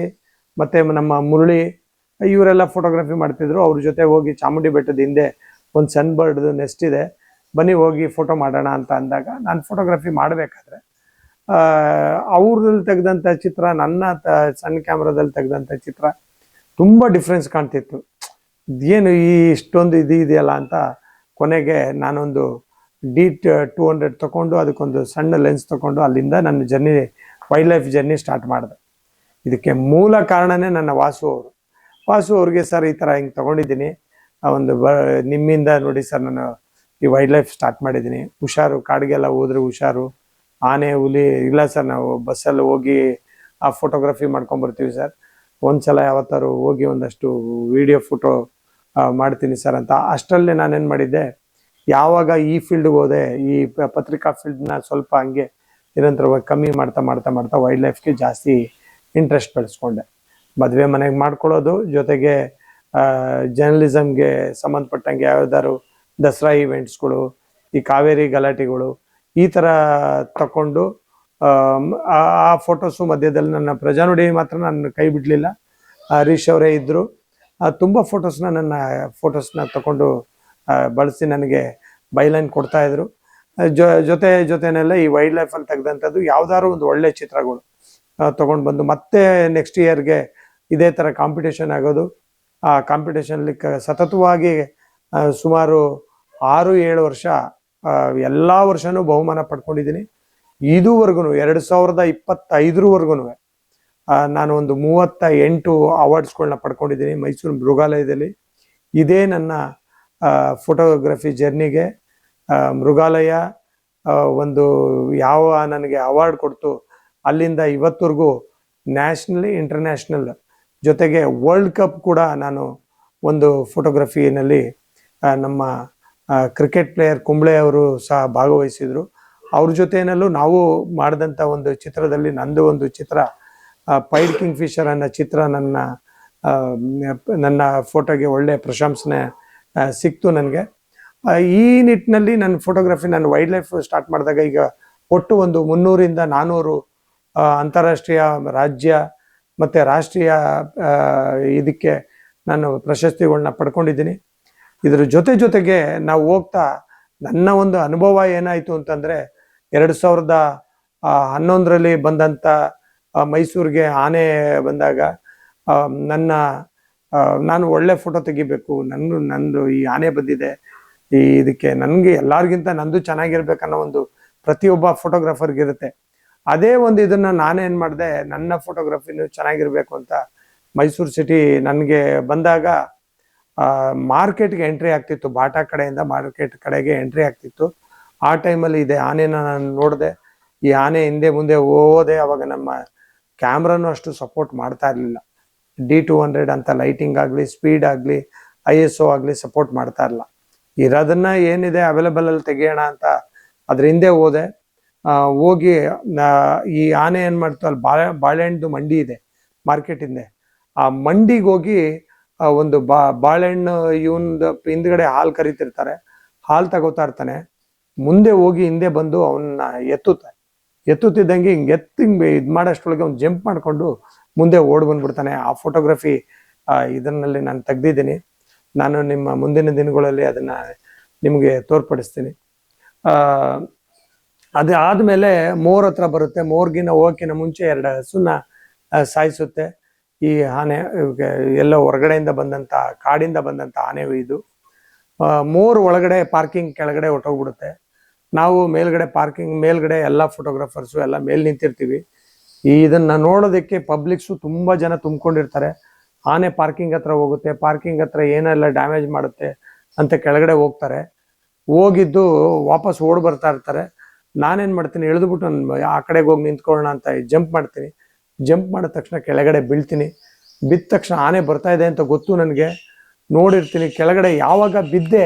ಮತ್ತು ನಮ್ಮ ಮುರಳಿ ಇವರೆಲ್ಲ ಫೋಟೋಗ್ರಫಿ ಮಾಡ್ತಿದ್ರು. ಅವ್ರ ಜೊತೆ ಹೋಗಿ ಚಾಮುಂಡಿ ಬೆಟ್ಟದ ಹಿಂದೆ ಒಂದು ಸನ್ ಬರ್ಡ್ದು ನೆಸ್ಟ್ ಇದೆ. ಬನ್ನಿ, ಹೋಗಿ ಫೋಟೋ ಮಾಡೋಣ ಅಂತ ಅಂದಾಗ ನಾನು ಫೋಟೋಗ್ರಫಿ ಮಾಡಬೇಕಾದ್ರೆ ಅವ್ರಲ್ಲಿ ತೆಗೆದಂಥ ಚಿತ್ರ, ನನ್ನ ತ- ಸಣ್ಣ ಕ್ಯಾಮ್ರಾದಲ್ಲಿ ತೆಗೆದಂಥ ಚಿತ್ರ ತುಂಬ ಡಿಫ್ರೆನ್ಸ್ ಕಾಣ್ತಿತ್ತು. ಏನು ಈ ಇಷ್ಟೊಂದು ಇದು ಇದೆಯಲ್ಲ ಅಂತ ಕೊನೆಗೆ ನಾನೊಂದು ಡಿ ಟೂ ಹಂಡ್ರೆಡ್ ತೊಗೊಂಡು ಅದಕ್ಕೊಂದು ಸಣ್ಣ ಲೆನ್ಸ್ ತೊಗೊಂಡು ಅಲ್ಲಿಂದ ನನ್ನ journey wild life journey start ಮಾಡಿದೆ. ಇದಕ್ಕೆ ಮೂಲ ಕಾರಣನೇ ನನ್ನ ವಾಸು ಅವರು. ವಾಸು ಅವ್ರಿಗೆ, ಸರ್, ಈ ಥರ ಹಿಂಗೆ ತೊಗೊಂಡಿದ್ದೀನಿ. ಒಂದು ಬ, ನಿಮ್ಮಿಂದ ನೋಡಿ ಸರ್, ನಾನು ಈ ವೈಲ್ಡ್ ಲೈಫ್ ಸ್ಟಾರ್ಟ್ ಮಾಡಿದ್ದೀನಿ. ಹುಷಾರು, ಕಾಡಿಗೆಲ್ಲ ಹೋದ್ರೆ ಹುಷಾರು. ಆನೆ, ಹುಲಿ, ಇಲ್ಲ ಸರ್, ನಾವು ಬಸ್ಸಲ್ಲಿ ಹೋಗಿ ಆ ಫೋಟೋಗ್ರಫಿ ಮಾಡ್ಕೊಂಬರ್ತೀವಿ ಸರ್. ಒಂದ್ಸಲ ಯಾವತ್ತಾರು ಹೋಗಿ ಒಂದಷ್ಟು ವಿಡಿಯೋ ಫೋಟೋ ಮಾಡ್ತೀನಿ ಸರ್ ಅಂತ. ಅಷ್ಟರಲ್ಲೇ ನಾನೇನು ಮಾಡಿದ್ದೆ, ಯಾವಾಗ ಈ ಫೀಲ್ಡ್ಗೆ ಹೋದೆ, ಈ ಪತ್ರಿಕಾ ಫೀಲ್ಡ್ನ ಸ್ವಲ್ಪ ಹಂಗೆ ನಿರಂತರವಾಗಿ ಕಮ್ಮಿ ಮಾಡ್ತಾ ಮಾಡ್ತಾ ಮಾಡ್ತಾ ವೈಲ್ಡ್ ಲೈಫ್ಗೆ ಜಾಸ್ತಿ ಇಂಟ್ರೆಸ್ಟ್ ಬೆಳೆಸ್ಕೊಂಡೆ. ಮದುವೆ ಮನೆಗೆ ಮಾಡ್ಕೊಳ್ಳೋದು ಜೊತೆಗೆ ಜರ್ನಲಿಸಮ್ಗೆ ಸಂಬಂಧಪಟ್ಟಂಗೆ ಯಾವ್ದಾದ್ರು ದಸರಾ ಈವೆಂಟ್ಸ್ಗಳು ಈ ಕಾವೇರಿ ಗಲಾಟೆಗಳು, ಈ ಥರ ತಗೊಂಡು ಆ ಫೋಟೋಸು ಮಧ್ಯದಲ್ಲಿ ನನ್ನ ಪ್ರಜಾನುಡಿ ಮಾತ್ರ ನನ್ನ ಕೈ ಬಿಡಲಿಲ್ಲ. ಹರೀಶ್ ಅವರೇ ಇದ್ದರು ತುಂಬ ಫೋಟೋಸ್ನ ನನ್ನ ಫೋಟೋಸ್ನ ತಗೊಂಡು ಬಳಸಿ ನನಗೆ ಬೈಲೈನ್ ಕೊಡ್ತಾ ಇದ್ರು. ಜೊ, ಜೊತೆ ಜೊತೆನೆಲ್ಲ ಈ ವೈಲ್ಡ್ ಲೈಫಲ್ಲಿ ತೆಗೆದಂಥದ್ದು ಯಾವ್ದಾದ್ರು ಒಂದು ಒಳ್ಳೆ ಚಿತ್ರಗಳು ತೊಗೊಂಡು ಬಂದು ಮತ್ತೆ ನೆಕ್ಸ್ಟ್ ಇಯರ್ಗೆ ಇದೇ ಥರ ಕಾಂಪಿಟೇಷನ್ ಆಗೋದು. ಆ ಕಾಂಪಿಟೇಷನ್ಲಿ ಸತತವಾಗಿ ಸುಮಾರು ಆರು, ಏಳು ವರ್ಷ ಎಲ್ಲ ವರ್ಷನೂ ಬಹುಮಾನ ಪಡ್ಕೊಂಡಿದ್ದೀನಿ. ಇದುವರೆಗೂ ಎರಡು ಸಾವಿರದ ಇಪ್ಪತ್ತೈದರವರೆಗೂ ನಾನು ಒಂದು ಮೂವತ್ತ ಎಂಟು ಅವಾರ್ಡ್ಸ್ಗಳನ್ನ ಪಡ್ಕೊಂಡಿದ್ದೀನಿ ಮೈಸೂರು ಮೃಗಾಲಯದಲ್ಲಿ. ಇದೇ ನನ್ನ ಫೋಟೋಗ್ರಫಿ ಜರ್ನಿಗೆ ಮೃಗಾಲಯ ಒಂದು ಯಾವ ನನಗೆ ಅವಾರ್ಡ್ ಕೊಡ್ತು ಅಲ್ಲಿಂದ ಇವತ್ತವರೆಗೂ ನ್ಯಾಷನಲ್ ಇಂಟರ್ನ್ಯಾಷನಲ್ ಜೊತೆಗೆ ವರ್ಲ್ಡ್ ಕಪ್ ಕೂಡ ನಾನು ಒಂದು ಫೋಟೋಗ್ರಫಿನಲ್ಲಿ ನಮ್ಮ ಕ್ರಿಕೆಟ್ ಪ್ಲೇಯರ್ ಕುಂಬ್ಳೆ ಅವರು ಸಹ ಭಾಗವಹಿಸಿದರು. ಅವ್ರ ಜೊತೆಯಲ್ಲೂ ನಾವು ಮಾಡಿದಂಥ ಒಂದು ಚಿತ್ರದಲ್ಲಿ ನಂದು ಒಂದು ಚಿತ್ರ ಪೈಡ್ ಕಿಂಗ್ ಫಿಶರ್ ಅನ್ನೋ ಚಿತ್ರ ನನ್ನ ನನ್ನ ಫೋಟೋಗೆ ಒಳ್ಳೆಯ ಪ್ರಶಂಸನೆ ಸಿಕ್ತು ನನಗೆ. ಈ ನಿಟ್ಟಿನಲ್ಲಿ ನನ್ನ ಫೋಟೋಗ್ರಫಿ ನಾನು ವೈಲ್ಡ್ ಲೈಫ್ ಸ್ಟಾರ್ಟ್ ಮಾಡಿದಾಗ ಈಗ ಒಟ್ಟು ಒಂದು ಮುನ್ನೂರಿಂದ ನಾನ್ನೂರು ಅಂತಾರಾಷ್ಟ್ರೀಯ ರಾಜ್ಯ ಮತ್ತು ರಾಷ್ಟ್ರೀಯ ಇದಕ್ಕೆ ನಾನು ಪ್ರಶಸ್ತಿಗಳನ್ನ ಪಡ್ಕೊಂಡಿದ್ದೀನಿ. ಇದರ ಜೊತೆ ಜೊತೆಗೆ ನಾವು ಹೋಗ್ತಾ ನನ್ನ ಒಂದು ಅನುಭವ ಏನಾಯಿತು ಅಂತಂದರೆ, ಎರಡು ಸಾವಿರದ ಹನ್ನೊಂದರಲ್ಲಿ ಬಂದಂಥ ಮೈಸೂರಿಗೆ ಆನೆ ಬಂದಾಗ ನನ್ನ ನಾನು ಒಳ್ಳೆ ಫೋಟೋ ತೆಗಿಬೇಕು ನನ್ನ ನಂದು ಈ ಆನೆ ಬಂದಿದೆ, ಈ ಇದಕ್ಕೆ ನನಗೆ ಎಲ್ಲರಿಗಿಂತ ನಂದು ಚೆನ್ನಾಗಿರ್ಬೇಕನ್ನೋ ಒಂದು ಪ್ರತಿಯೊಬ್ಬ ಫೋಟೋಗ್ರಾಫರ್ಗೆ ಇರುತ್ತೆ. ಅದೇ ಒಂದು ಇದನ್ನ ನಾನೇನು ಮಾಡಿದೆ, ನನ್ನ ಫೋಟೋಗ್ರಫಿನೂ ಚೆನ್ನಾಗಿರ್ಬೇಕು ಅಂತ ಮೈಸೂರು ಸಿಟಿ ನನಗೆ ಬಂದಾಗ ಮಾರ್ಕೆಟ್ಗೆ ಎಂಟ್ರಿ ಆಗ್ತಿತ್ತು. ಬಾಟಾ ಕಡೆಯಿಂದ ಮಾರ್ಕೆಟ್ ಕಡೆಗೆ ಎಂಟ್ರಿ ಆಗ್ತಿತ್ತು. ಆ ಟೈಮಲ್ಲಿ ಇದೆ ಆನೆನ ನಾನು ನೋಡಿದೆ. ಈ ಆನೆ ಹಿಂದೆ ಮುಂದೆ ಹೋದೆ. ಅವಾಗ ನಮ್ಮ ಕ್ಯಾಮ್ರಾನು ಅಷ್ಟು ಸಪೋರ್ಟ್ ಮಾಡ್ತಾ ಇರಲಿಲ್ಲ. ಡಿ ಟು ಹಂಡ್ರೆಡ್ ಅಂತ ಲೈಟಿಂಗ್ ಆಗಲಿ ಸ್ಪೀಡ್ ಆಗಲಿ ಐ ಎಸ್ ಒ ಆಗಲಿ ಸಪೋರ್ಟ್ ಮಾಡ್ತಾ ಇರಲಿಲ್ಲ. ಇರೋದನ್ನ ಏನಿದೆ ಅವೈಲೇಬಲಲ್ಲಿ ತೆಗಿಯೋಣ ಅಂತ ಅದ್ರ ಹಿಂದೆ ಹೋದೆ. ಹೋಗಿ ಈ ಆನೆ ಏನು ಮಾಡ್ತು, ಅಲ್ಲಿ ಬಾಳೆ, ಬಾಳೆಹಣ್ಣು ಮಂಡಿ ಇದೆ ಮಾರ್ಕೆಟ್ ಹಿಂದೆ ಆ ಮಂಡಿಗೆ ಹೋಗಿ ಒಂದು ಬಾ, ಬಾಳೆಹಣ್ಣು ಇವನ್ದ ಹಿಂದ್ಗಡೆ ಹಾಲು ಕರಿತಿರ್ತಾರೆ. ಹಾಲು ತಗೋತಾ ಇರ್ತಾನೆ. ಮುಂದೆ ಹೋಗಿ ಹಿಂದೆ ಬಂದು ಅವನ್ನ ಎತ್ತುತ್ತೆ. ಎತ್ತುತ್ತಿದ್ದಂಗೆ ಹಿಂಗೆ ಎತ್ತಿ, ಹಿಂಗೆ ಇದು ಮಾಡೋಷ್ಟೊಳಗೆ ಅವ್ನು ಜಂಪ್ ಮಾಡಿಕೊಂಡು ಮುಂದೆ ಓಡ್ ಬಂದ್ಬಿಡ್ತಾನೆ. ಆ ಫೋಟೋಗ್ರಫಿ ಇದನ್ನಲ್ಲಿ ನಾನು ತೆಗ್ದಿದ್ದೀನಿ. ನಾನು ನಿಮ್ಮ ಮುಂದಿನ ದಿನಗಳಲ್ಲಿ ಅದನ್ನ ನಿಮಗೆ ತೋರ್ಪಡಿಸ್ತೀನಿ. ಅದು ಆದಮೇಲೆ ಮೋರ್ ಹತ್ರ ಬರುತ್ತೆ. ಮೋರ್ಗಿನ ಓಕಿನ ಮುಂಚೆ ಎರಡು ಹಸುನ ಸಾಯಿಸುತ್ತೆ. ಈ ಆನೆ ಎಲ್ಲ ಹೊರಗಡೆಯಿಂದ ಬಂದಂತ, ಕಾಡಿಂದ ಬಂದಂತ ಆನೆ ಇದು. ಮೋರ್ ಒಳಗಡೆ ಪಾರ್ಕಿಂಗ್ ಕೆಳಗಡೆ ಹೊಟ್ಟೋಗ್ಬಿಡುತ್ತೆ ನಾವು ಮೇಲ್ಗಡೆ ಪಾರ್ಕಿಂಗ್, ಮೇಲ್ಗಡೆ ಎಲ್ಲ ಫೋಟೋಗ್ರಾಫರ್ಸು ಎಲ್ಲ ಮೇಲ್ ನಿಂತಿರ್ತೀವಿ. ಇದನ್ನ ನೋಡೋದಕ್ಕೆ ಪಬ್ಲಿಕ್ಸು ತುಂಬಾ ಜನ ತುಂಬಿಕೊಂಡಿರ್ತಾರೆ. ಆನೆ ಪಾರ್ಕಿಂಗ್ ಹತ್ರ ಹೋಗುತ್ತೆ. ಪಾರ್ಕಿಂಗ್ ಹತ್ರ ಏನೆಲ್ಲ ಡ್ಯಾಮೇಜ್ ಮಾಡುತ್ತೆ ಅಂತ ಕೆಳಗಡೆ ಹೋಗ್ತಾರೆ. ಹೋಗಿದ್ದು ವಾಪಸ್ ಓಡ್ ಬರ್ತಾ ಇರ್ತಾರೆ. ನಾನೇನ್ ಮಾಡ್ತೀನಿ ಇಳಿದ್ಬಿಟ್ಟು ನಾನು ಆ ಕಡೆಗೆ ಹೋಗಿ ನಿಂತ್ಕೊಳ್ಳೋಣ ಅಂತ ಜಂಪ್ ಮಾಡ್ತೀನಿ. ಜಂಪ್ ಮಾಡಿದ ತಕ್ಷಣ ಕೆಳಗಡೆ ಬೀಳ್ತೀನಿ. ಬಿದ್ದ ತಕ್ಷಣ ಆನೆ ಬರ್ತಾ ಇದೆ ಅಂತ ಗೊತ್ತು ನನಗೆ. ನೋಡಿರ್ತೀನಿ, ಕೆಳಗಡೆ ಯಾವಾಗ ಬಿದ್ದೆ,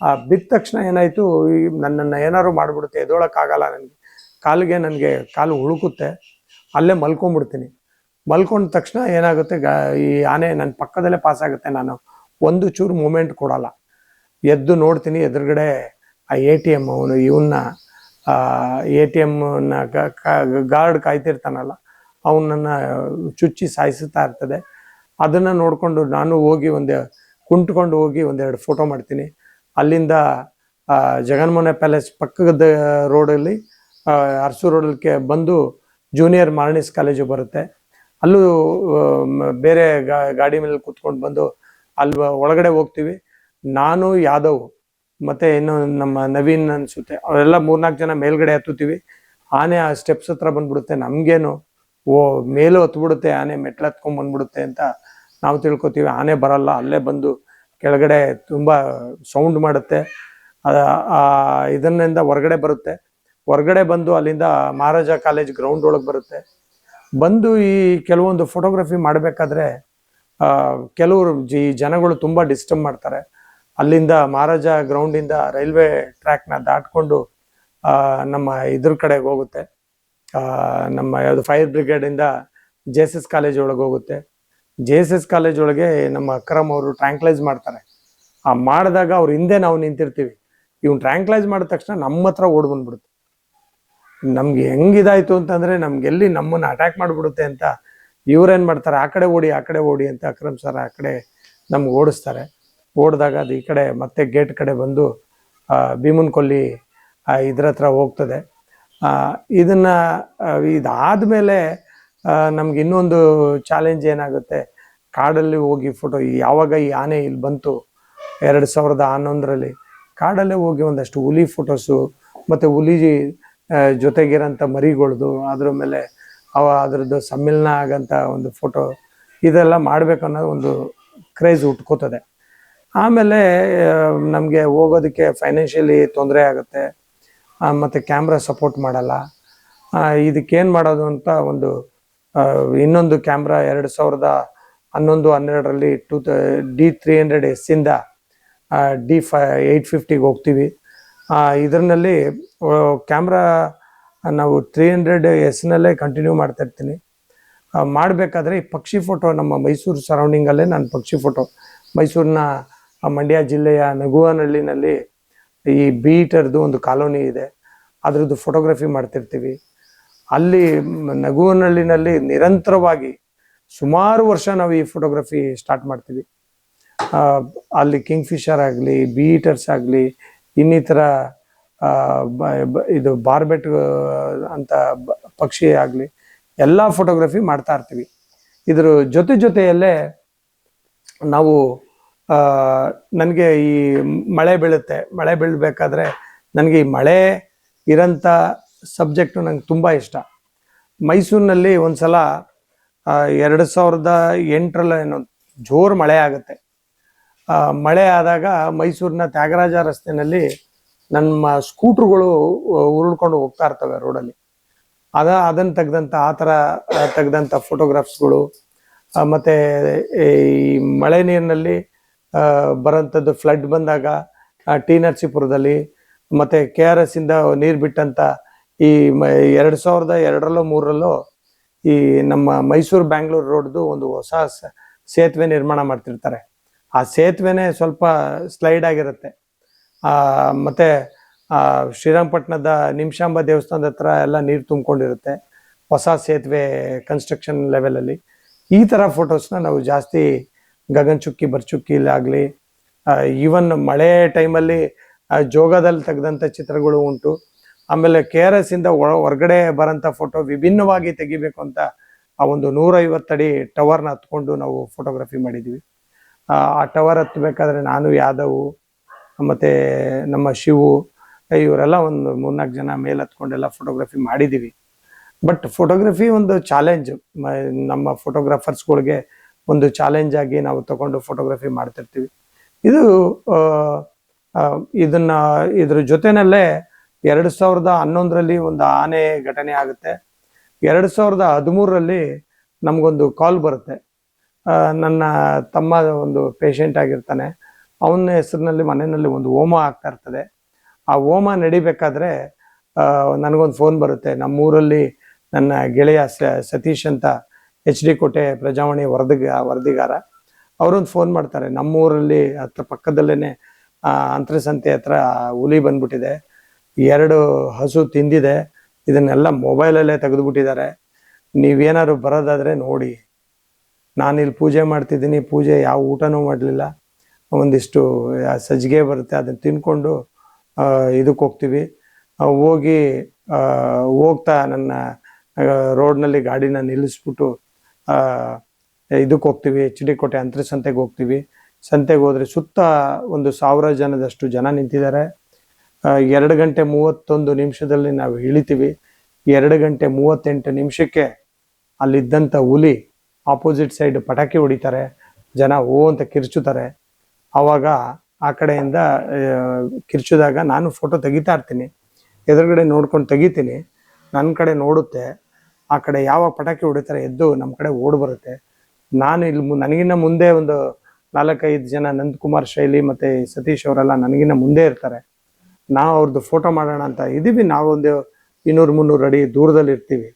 ಆ ಬಿದ್ದ ತಕ್ಷಣ ಏನಾಯ್ತು, ಈ ನನ್ನನ್ನು ಏನಾದ್ರು ಮಾಡ್ಬಿಡುತ್ತೆ, ಎದೋಳಕ್ಕಾಗಲ್ಲ ನನಗೆ. ಕಾಲಿಗೆ ನನಗೆ ಕಾಲು ಹುಳುಕುತ್ತೆ. ಅಲ್ಲೇ ಮಲ್ಕೊಂಡ್ಬಿಡ್ತೀನಿ ಮಲ್ಕೊಂಡ ತಕ್ಷಣ ಏನಾಗುತ್ತೆ, ಗಾ, ಈ ಆನೆ ನನ್ನ ಪಕ್ಕದಲ್ಲೇ ಪಾಸ್ ಆಗುತ್ತೆ. ನಾನು ಒಂದು ಚೂರು ಮೂಮೆಂಟ್ ಕೊಡಲ್ಲ. ಎದ್ದು ನೋಡ್ತೀನಿ, ಎದುರುಗಡೆ ಆ ಎ ಟಿ ಎಂ ಅವನು ಇವನ್ನ ಎ ಟಿ ಎಮ್ನ ಗಾರ್ಡ್ ಕಾಯ್ತಿರ್ತಾನಲ್ಲ, ಅವನನ್ನು ಚುಚ್ಚಿ ಸಾಯಿಸುತ್ತಾ ಇರ್ತದೆ. ಅದನ್ನ ನೋಡ್ಕೊಂಡು ನಾನು ಹೋಗಿ ಒಂದು ಕುಂಟ್ಕೊಂಡು ಹೋಗಿ ಒಂದೆರಡು ಫೋಟೋ ಮಾಡ್ತೀನಿ. ಅಲ್ಲಿಂದ ಜಗನ್ಮೋಹನ ಪ್ಯಾಲೇಸ್ ಪಕ್ಕದ ರೋಡಲ್ಲಿ ಅರಸು ರೋಡಕ್ಕೆ ಬಂದು ಜೂನಿಯರ್ ಮಾರ್ನಿಸ್ ಕಾಲೇಜು ಬರುತ್ತೆ. ಅಲ್ಲೂ ಬೇರೆ ಗಾಡಿ ಮೇಲೆ ಕುತ್ಕೊಂಡು ಬಂದು ಅಲ್ಲಿ ಒಳಗಡೆ ಹೋಗ್ತೀವಿ. ನಾನು, ಯಾದವ್ ಮತ್ತೆ ಇನ್ನು ನಮ್ಮ ನವೀನ್ ಅನ್ಸುತ್ತೆ, ಅವರೆಲ್ಲ ಮೂರ್ನಾಲ್ಕು ಜನ ಮೇಲ್ಗಡೆ ಹತ್ತುತ್ತೀವಿ. ಆನೆ ಆ ಸ್ಟೆಪ್ಸ್ ಹತ್ರ ಬಂದ್ಬಿಡುತ್ತೆ. ನಮ್ಗೇನು, ಓ, ಮೇಲೂ ಹತ್ಬಿಡುತ್ತೆ, ಆನೆ ಮೆಟ್ಲು ಹತ್ಕೊಂಡ್ ಬಂದ್ಬಿಡುತ್ತೆ ಅಂತ ನಾವು ತಿಳ್ಕೊತೀವಿ. ಆನೆ ಬರಲ್ಲ, ಅಲ್ಲೇ ಬಂದು ಕೆಳಗಡೆ ತುಂಬಾ ಸೌಂಡ್ ಮಾಡುತ್ತೆ. ಇದನ್ನಿಂದ ಹೊರಗಡೆ ಬರುತ್ತೆ. ಹೊರಗಡೆ ಬಂದು ಅಲ್ಲಿಂದ ಮಹಾರಾಜ ಕಾಲೇಜ್ ಗ್ರೌಂಡ್ ಒಳಗೆ ಬರುತ್ತೆ. ಬಂದು ಈ ಕೆಲವೊಂದು ಫೋಟೋಗ್ರಫಿ ಮಾಡಬೇಕಾದ್ರೆ ಕೆಲವರು ಈ ಜನಗಳು ತುಂಬಾ ಡಿಸ್ಟರ್ಬ್ ಮಾಡ್ತಾರೆ. ಅಲ್ಲಿಂದ ಮಹಾರಾಜ ಗ್ರೌಂಡಿಂದ ರೈಲ್ವೆ ಟ್ರ್ಯಾಕ್ನ ದಾಟ್ಕೊಂಡು ನಮ್ಮ ಇದ್ರ ಕಡೆಗೆ ಹೋಗುತ್ತೆ. ನಮ್ಮ ಯಾವುದು ಫೈರ್ ಬ್ರಿಗೇಡಿಂದ ಜೆ ಎಸ್ ಎಸ್ ಕಾಲೇಜ್ ಒಳಗೆ ಹೋಗುತ್ತೆ. ಜೆ ಎಸ್ ಎಸ್ ಕಾಲೇಜ್ ಒಳಗೆ ನಮ್ಮ ಅಕ್ರಮ್ ಅವರು ಟ್ರ್ಯಾಂಕ್ಲೈಸ್ ಮಾಡ್ತಾರೆ. ಆ ಮಾಡಿದಾಗ ಅವ್ರ ಹಿಂದೆ ನಾವು ನಿಂತಿರ್ತೀವಿ. ಇವ್ನು ಟ್ರ್ಯಾಂಕ್ಲೈಸ್ ಮಾಡಿದ ತಕ್ಷಣ ನಮ್ಮ ಹತ್ರ ಓಡ್ ಬಂದ್ಬಿಡುತ್ತೆ. ನಮ್ಗೆ ಹೆಂಗಿದಾಯ್ತು ಅಂತಂದ್ರೆ ನಮ್ಗೆ ಎಲ್ಲಿ ನಮ್ಮನ್ನ ಅಟ್ಯಾಕ್ ಮಾಡಿಬಿಡುತ್ತೆ ಅಂತ ಇವ್ರೇನ್ ಮಾಡ್ತಾರೆ? ಆ ಕಡೆ ಓಡಿ, ಆ ಕಡೆ ಓಡಿ ಅಂತ ಅಕ್ರಮ್ ಸರ್ ಆ ಕಡೆ ನಮ್ಗೆ ಓಡಿಸ್ತಾರೆ. ಓಡಿದಾಗ ಅದು ಈ ಕಡೆ ಮತ್ತೆ ಗೇಟ್ ಕಡೆ ಬಂದು ಭೀಮನ್ ಕೊಲ್ಲಿ ಇದ್ರ ಹತ್ರ ಹೋಗ್ತದೆ. ಇದನ್ನು ಇದನ್ನ ಮೇಲೆ ನಮ್ಗೆ ಇನ್ನೊಂದು ಚಾಲೆಂಜ್ ಏನಾಗುತ್ತೆ? ಕಾಡಲ್ಲಿ ಹೋಗಿ ಫೋಟೋ ಯಾವಾಗ ಈ ಆನೆ ಇಲ್ಲಿ ಬಂತು? ಎರಡು ಸಾವಿರದ ಹನ್ನೊಂದರಲ್ಲಿ ಕಾಡಲ್ಲೇ ಹೋಗಿ ಒಂದಷ್ಟು ಹುಲಿ ಫೋಟೋಸು ಮತ್ತು ಹುಲಿ ಜೊತೆಗಿರೋಂಥ ಮರಿಗಳ್ದು, ಅದ್ರ ಮೇಲೆ ಅವ ಅದರದ್ದು ಸಮ್ಮಿಲನ ಆಗಂಥ ಒಂದು ಫೋಟೋ ಇದೆಲ್ಲ ಮಾಡ್ಬೇಕು ಅನ್ನೋದು ಒಂದು ಕ್ರೇಜ್ ಹುಟ್ಕೋತದೆ. ಆಮೇಲೆ ನಮಗೆ ಹೋಗೋದಕ್ಕೆ ಫೈನಾನ್ಷಿಯಲಿ ತೊಂದರೆ ಆಗುತ್ತೆ. ಮತ್ತು ಕ್ಯಾಮ್ರಾ ಸಪೋರ್ಟ್ ಮಾಡಲ್ಲ. ಇದಕ್ಕೇನು ಮಾಡೋದು ಅಂತ ಒಂದು ಇನ್ನೊಂದು ಕ್ಯಾಮ್ರಾ ಎರಡು ಸಾವಿರದ ಹನ್ನೊಂದು, ಹನ್ನೆರಡರಲ್ಲಿ ಟೂ ಡಿ ತ್ರೀ ಹಂಡ್ರೆಡ್ ಎಸ್ಸಿಂದ ಡಿ ಫೈ ಏಯ್ಟ್ ಫಿಫ್ಟಿಗೆ ಹೋಗ್ತೀವಿ. ಇದರಲ್ಲಿ ಕ್ಯಾಮ್ರಾ ನಾವು ತ್ರೀ ಹಂಡ್ರೆಡ್ ಎಸ್ನಲ್ಲೇ ಕಂಟಿನ್ಯೂ ಮಾಡ್ತಾ ಇರ್ತೀನಿ. ಮಾಡಬೇಕಾದ್ರೆ ಈ ಪಕ್ಷಿ ಫೋಟೋ ನಮ್ಮ ಮೈಸೂರು ಸರೌಂಡಿಂಗಲ್ಲೇ ನಾನು ಪಕ್ಷಿ ಫೋಟೋ ಮೈಸೂರಿನ ಆ ಮಂಡ್ಯ ಜಿಲ್ಲೆಯ ನಗುವನಹಳ್ಳಿನಲ್ಲಿ ಈ ಬೀಟರ್ದು ಒಂದು ಕಾಲೋನಿ ಇದೆ. ಅದರದ್ದು ಫೋಟೋಗ್ರಫಿ ಮಾಡ್ತಿರ್ತೀವಿ. ಅಲ್ಲಿ ನಗುವನಹಳ್ಳಿನಲ್ಲಿ ನಿರಂತರವಾಗಿ ಸುಮಾರು ವರ್ಷ ನಾವು ಈ ಫೋಟೋಗ್ರಫಿ ಸ್ಟಾರ್ಟ್ ಮಾಡ್ತೀವಿ. ಅಲ್ಲಿ ಕಿಂಗ್ ಫಿಶರ್ ಆಗಲಿ, ಬೀಟರ್ಸ್ ಆಗಲಿ, ಇನ್ನಿತರ ಇದು ಬಾರ್ಬೆಟ್ ಅಂತ ಪಕ್ಷಿ ಆಗಲಿ, ಎಲ್ಲ ಫೋಟೋಗ್ರಫಿ ಮಾಡ್ತಾ ಇರ್ತೀವಿ. ಇದ್ರ ಜೊತೆ ಜೊತೆಯಲ್ಲೇ ನಾವು ನನಗೆ ಈ ಮಳೆ ಬೀಳುತ್ತೆ. ಮಳೆ ಬೀಳಬೇಕಾದ್ರೆ ನನಗೆ ಈ ಮಳೆ ಇರೋಂಥ ಸಬ್ಜೆಕ್ಟು ನಂಗೆ ತುಂಬ ಇಷ್ಟ. ಮೈಸೂರಿನಲ್ಲಿ ಒಂದು ಸಲ ಎರಡು ಸಾವಿರದ ಎಂಟರಲ್ಲಿ ಏನೋ ಜೋರು ಮಳೆ ಆಗುತ್ತೆ. ಮಳೆ ಆದಾಗ ಮೈಸೂರಿನ ತ್ಯಾಗರಾಜ ರಸ್ತೆಯಲ್ಲಿ ನಮ್ಮ ಸ್ಕೂಟ್ರುಗಳು ಉರುಳ್ಕೊಂಡು ಹೋಗ್ತಾ ಇರ್ತವೆ ರೋಡಲ್ಲಿ. ಅದ, ಅದನ್ನು ತೆಗ್ದಂಥ, ಆ ಥರ ತೆಗೆದಂಥ ಫೋಟೋಗ್ರಾಫ್ಸ್ಗಳು ಮತ್ತು ಈ ಮಳೆ ನೀರಿನಲ್ಲಿ ಬರೋಂಥದ್ದು ಫ್ಲಡ್ ಬಂದಾಗ ಟಿ ನರಸೀಪುರದಲ್ಲಿ ಮತ್ತೆ ಕೆ ಆರ್ ಎಸ್ ಇಂದ ನೀರು ಬಿಟ್ಟಂತ ಈ ಎರಡು ಸಾವಿರದ ಎರಡರಲ್ಲೋ ಮೂರರಲ್ಲೋ ಈ ನಮ್ಮ ಮೈಸೂರು ಬ್ಯಾಂಗ್ಳೂರು ರೋಡ್ದು ಒಂದು ಹೊಸ ಸೇತುವೆ ನಿರ್ಮಾಣ ಮಾಡ್ತಿರ್ತಾರೆ. ಆ ಸೇತುವೆನೇ ಸ್ವಲ್ಪ ಸ್ಲೈಡ್ ಆಗಿರುತ್ತೆ. ಮತ್ತೆ ಶ್ರೀರಂಗಪಟ್ಟಣದ ನಿಮಿಷಾಂಬ ದೇವಸ್ಥಾನದ ಹತ್ರ ಎಲ್ಲ ನೀರು ತುಂಬಿಕೊಂಡಿರುತ್ತೆ, ಹೊಸ ಸೇತುವೆ ಕನ್ಸ್ಟ್ರಕ್ಷನ್ ಲೆವೆಲಲ್ಲಿ ಈ ಥರ ಫೋಟೋಸ್ನ ನಾವು ಜಾಸ್ತಿ ಗಗನಚುಕ್ಕಿ ಬರ್ಚುಕ್ಕಿಲಾಗಲಿ ಈವನ್ ಮಳೆ ಟೈಮಲ್ಲಿ ಜೋಗದಲ್ಲಿ ತೆಗೆದಂಥ ಚಿತ್ರಗಳು ಉಂಟು. ಆಮೇಲೆ ಕೆ ಆರ್ ಎಸ್ ಇಂದ ಹೊರಗಡೆ ಬರೋಂಥ ಫೋಟೋ ವಿಭಿನ್ನವಾಗಿ ತೆಗಿಬೇಕು ಅಂತ ಆ ಒಂದು ನೂರೈವತ್ತಡಿ ಟವರ್ನ ಹತ್ಕೊಂಡು ನಾವು ಫೋಟೋಗ್ರಫಿ ಮಾಡಿದ್ದೀವಿ ಆ ಆ ಟವರ್ ಹತ್ತಬೇಕಾದ್ರೆ ನಾನು, ಯಾದವ್, ಮತ್ತೆ ನಮ್ಮ ಶಿವು, ಇವರೆಲ್ಲ ಒಂದು ಮೂರ್ನಾಲ್ಕು ಜನ ಮೇಲೆ ಹತ್ಕೊಂಡೆಲ್ಲ ಫೋಟೋಗ್ರಫಿ ಮಾಡಿದ್ದೀವಿ ಬಟ್ ಫೋಟೋಗ್ರಫಿ ಒಂದು ಚಾಲೆಂಜ್ ನಮ್ಮ ಫೋಟೋಗ್ರಾಫರ್ಸ್ಗಳಿಗೆ ಒಂದು ಚಾಲೆಂಜ್ ಆಗಿ ನಾವು ತಗೊಂಡು ಫೋಟೋಗ್ರಫಿ ಮಾಡ್ತಿರ್ತೀವಿ. ಇದು ಇದನ್ನ, ಇದ್ರ ಜೊತೆನಲ್ಲೇ ಎರಡು ಸಾವಿರದ ಹನ್ನೊಂದರಲ್ಲಿ ಒಂದು ಆನೆ ಘಟನೆ ಆಗುತ್ತೆ. ಎರಡು ಸಾವಿರದ ಹದಿಮೂರರಲ್ಲಿ ನಮಗೊಂದು ಕಾಲ್ ಬರುತ್ತೆ. ನನ್ನ ತಮ್ಮ ಒಂದು ಪೇಷಂಟ್ ಆಗಿರ್ತಾನೆ. ಅವನ ಹೆಸರಿನಲ್ಲಿ ಮನೆಯಲ್ಲಿ ಒಂದು ಹೋಮ ಆಗ್ತಾ ಇರ್ತದೆ. ಆ ಹೋಮ ನಡಿಬೇಕಾದ್ರೆ ನನಗೊಂದು ಫೋನ್ ಬರುತ್ತೆ. ನಮ್ಮೂರಲ್ಲಿ ನನ್ನ ಗೆಳೆಯ ಸತೀಶ್ ಅಂತ ಎಚ್ ಡಿ ಕೋಟೆ ಪ್ರಜಾವಾಣಿ ವರದಿಗ, ವರದಿಗಾರ. ಅವರೊಂದು ಫೋನ್ ಮಾಡ್ತಾರೆ. ನಮ್ಮೂರಲ್ಲಿ ಹತ್ರ ಪಕ್ಕದಲ್ಲೇನೆ ಅಂತರಸಂತೆ ಹತ್ರ ಹುಲಿ ಬಂದ್ಬಿಟ್ಟಿದೆ. ಎರಡು ಹಸು ತಿಂದಿದೆ. ಇದನ್ನೆಲ್ಲ ಮೊಬೈಲಲ್ಲೇ ತೆಗೆದುಬಿಟ್ಟಿದ್ದಾರೆ. ನೀವೇನಾದ್ರು ಬರೋದಾದ್ರೆ ನೋಡಿ. ನಾನು ಇಲ್ಲಿ ಪೂಜೆ ಮಾಡ್ತಿದ್ದೀನಿ. ಪೂಜೆ ಯಾವ ಊಟನೂ ಮಾಡಲಿಲ್ಲ. ಒಂದಿಷ್ಟು ಸಜ್ಜಿಗೆ ಬರುತ್ತೆ. ಅದನ್ನು ತಿನ್ಕೊಂಡು ಇದಕ್ಕೆ ಹೋಗ್ತೀವಿ. ಹೋಗಿ ಹೋಗ್ತಾ ನನ್ನ ರೋಡ್ನಲ್ಲಿ ಗಾಡಿನ ನಿಲ್ಲಿಸ್ಬಿಟ್ಟು ಇದಕ್ಕೆ ಹೋಗ್ತೀವಿ ಎಚ್ ಡಿ ಕೋಟೆ ಅಂತರ ಸಂತೆಗೆ ಹೋಗ್ತೀವಿ. ಸಂತೆಗೆ ಹೋದ್ರೆ ಸುತ್ತ ಒಂದು ಸಾವಿರ ಜನದಷ್ಟು ಜನ ನಿಂತಿದ್ದಾರೆ. ಎರಡು ಗಂಟೆ ಮೂವತ್ತೊಂದು ನಿಮಿಷದಲ್ಲಿ ನಾವು ಇಳಿತೀವಿ. ಎರಡು ಗಂಟೆ ಮೂವತ್ತೆಂಟು ನಿಮಿಷಕ್ಕೆ ಅಲ್ಲಿದ್ದಂಥ ಹುಲಿ ಆಪೋಸಿಟ್ ಸೈಡ್ ಪಟಾಕಿ ಹೊಡಿತಾರೆ. ಜನ ಓ ಅಂತ ಕಿರ್ಚುತ್ತಾರೆ. ಆವಾಗ ಆ ಕಡೆಯಿಂದ ಕಿರ್ಚಿದಾಗ ನಾನು ಫೋಟೋ ತೆಗಿತಾ ಇರ್ತೀನಿ. ಎದುರುಗಡೆ ನೋಡ್ಕೊಂಡು ತೆಗಿತೀನಿ. ನನ್ನ ಕಡೆ ನೋಡುತ್ತೆ. ಆ ಕಡೆ ಯಾವಾಗ ಪಟಾಕಿ ಹೊಡಿತಾರೆ ಎದ್ದು ನಮ್ಮ ಕಡೆ ಓಡ್ ಬರುತ್ತೆ. ನಾನು ಇಲ್ಲಿ ನನಗಿನ್ನ ಮುಂದೆ ಒಂದು ನಾಲ್ಕೈದು ಜನ ನಂದಕುಮಾರ್ ಶೈಲಿ ಮತ್ತೆ ಸತೀಶ್ ಅವರೆಲ್ಲ ನನಗಿನ್ನ ಮುಂದೆ ಇರ್ತಾರೆ. ನಾವು ಅವ್ರದ್ದು ಫೋಟೋ ಮಾಡೋಣ ಅಂತ ಇದೀವಿ. ನಾವೊಂದು ಇನ್ನೂರು ಮುನ್ನೂರು ಅಡಿ ದೂರದಲ್ಲಿ ಇರ್ತೀವಿ.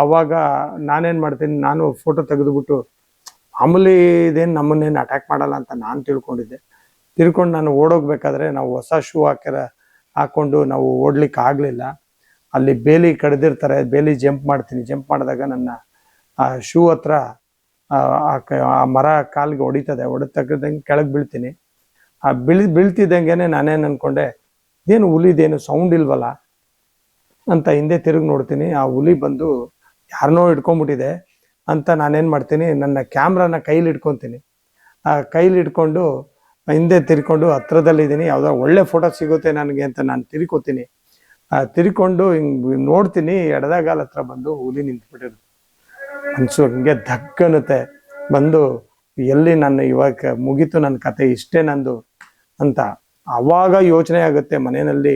ಆವಾಗ ನಾನೇನು ಮಾಡ್ತೀನಿ, ನಾನು ಫೋಟೋ ತೆಗೆದುಬಿಟ್ಟು ಮಾಮೂಲಿ ಇದೇನು ನಮ್ಮನ್ನೇನು ಅಟ್ಯಾಕ್ ಮಾಡಲ್ಲ ಅಂತ ನಾನು ತಿಳ್ಕೊಂಡಿದ್ದೆ. ತಿಳ್ಕೊಂಡು ನಾನು ಓಡೋಗ್ಬೇಕಾದ್ರೆ ನಾವು ಹೊಸ ಶೂ ಹಾಕ್ಯಾರ, ಹಾಕ್ಕೊಂಡು ನಾವು ಓಡ್ಲಿಕ್ಕೆ ಆಗಲಿಲ್ಲ ಅಲ್ಲಿ ಬೇಲಿ ಕಡ್ದಿರ್ತಾರೆ ಬೇಲಿ ಜಂಪ್ ಮಾಡ್ತೀನಿ ಜಂಪ್ ಮಾಡಿದಾಗ ನನ್ನ ಆ ಶೂ ಹತ್ರ ಆ, ಮರ ಕಾಲಿಗೆ ಹೊಡಿತದೆ ಹೊಡೆದ ತಕ್ಕದಂಗೆ ಕೆಳಗೆ ಬೀಳ್ತೀನಿ. ಆ ಬೀಳ್ ಬೀಳ್ತಿದ್ದಂಗೆನೆ ನಾನೇನು ಅನ್ಕೊಂಡೆ ಏನು ಹುಲಿದೇನು ಸೌಂಡ್ ಇಲ್ವಲ್ಲ? ಅಂತ ಹಿಂದೆ ತಿರುಗಿ ನೋಡ್ತೀನಿ. ಆ ಹುಲಿ ಬಂದು ಯಾರನ್ನೋ ಹಿಡ್ಕೊಂಡ್ಬಿಟ್ಟಿದೆ ಅಂತ ನಾನೇನು ಮಾಡ್ತೀನಿ ನನ್ನ ಕ್ಯಾಮ್ರಾನ ಕೈಲಿ ಇಟ್ಕೊತೀನಿ ಆ ಕೈಲಿ ಇಟ್ಕೊಂಡು ಹಿಂದೆ ತಿರ್ಕೊಂಡು ಹತ್ರದಲ್ಲಿದ್ದೀನಿ ಯಾವುದೋ ಒಳ್ಳೆ ಫೋಟೋ ಸಿಗುತ್ತೆ ನನಗೆ ಅಂತ ನಾನು ತಿರ್ಕೋತೀನಿ. ತಿರ್ಕೊಂಡು ಹಿಂಗೆ ನೋಡ್ತೀನಿ, ಎಡದಗಾಲ ಹತ್ರ ಬಂದು ಹುಲಿ ನಿಂತ್ಬಿಟ್ಟಿರುತ್ತೆ ಅನ್ಸು ಹಿಂಗೆ ಧಕ್ಕನ್ನುತ್ತೆ ಬಂದು ಎಲ್ಲಿ ನನ್ನ ಇವಾಗ ಮುಗೀತು ನನ್ನ ಕತೆ ಇಷ್ಟೇ ನಂದು ಅಂತ ಆವಾಗ ಯೋಚನೆ ಆಗುತ್ತೆ ಮನೆಯಲ್ಲಿ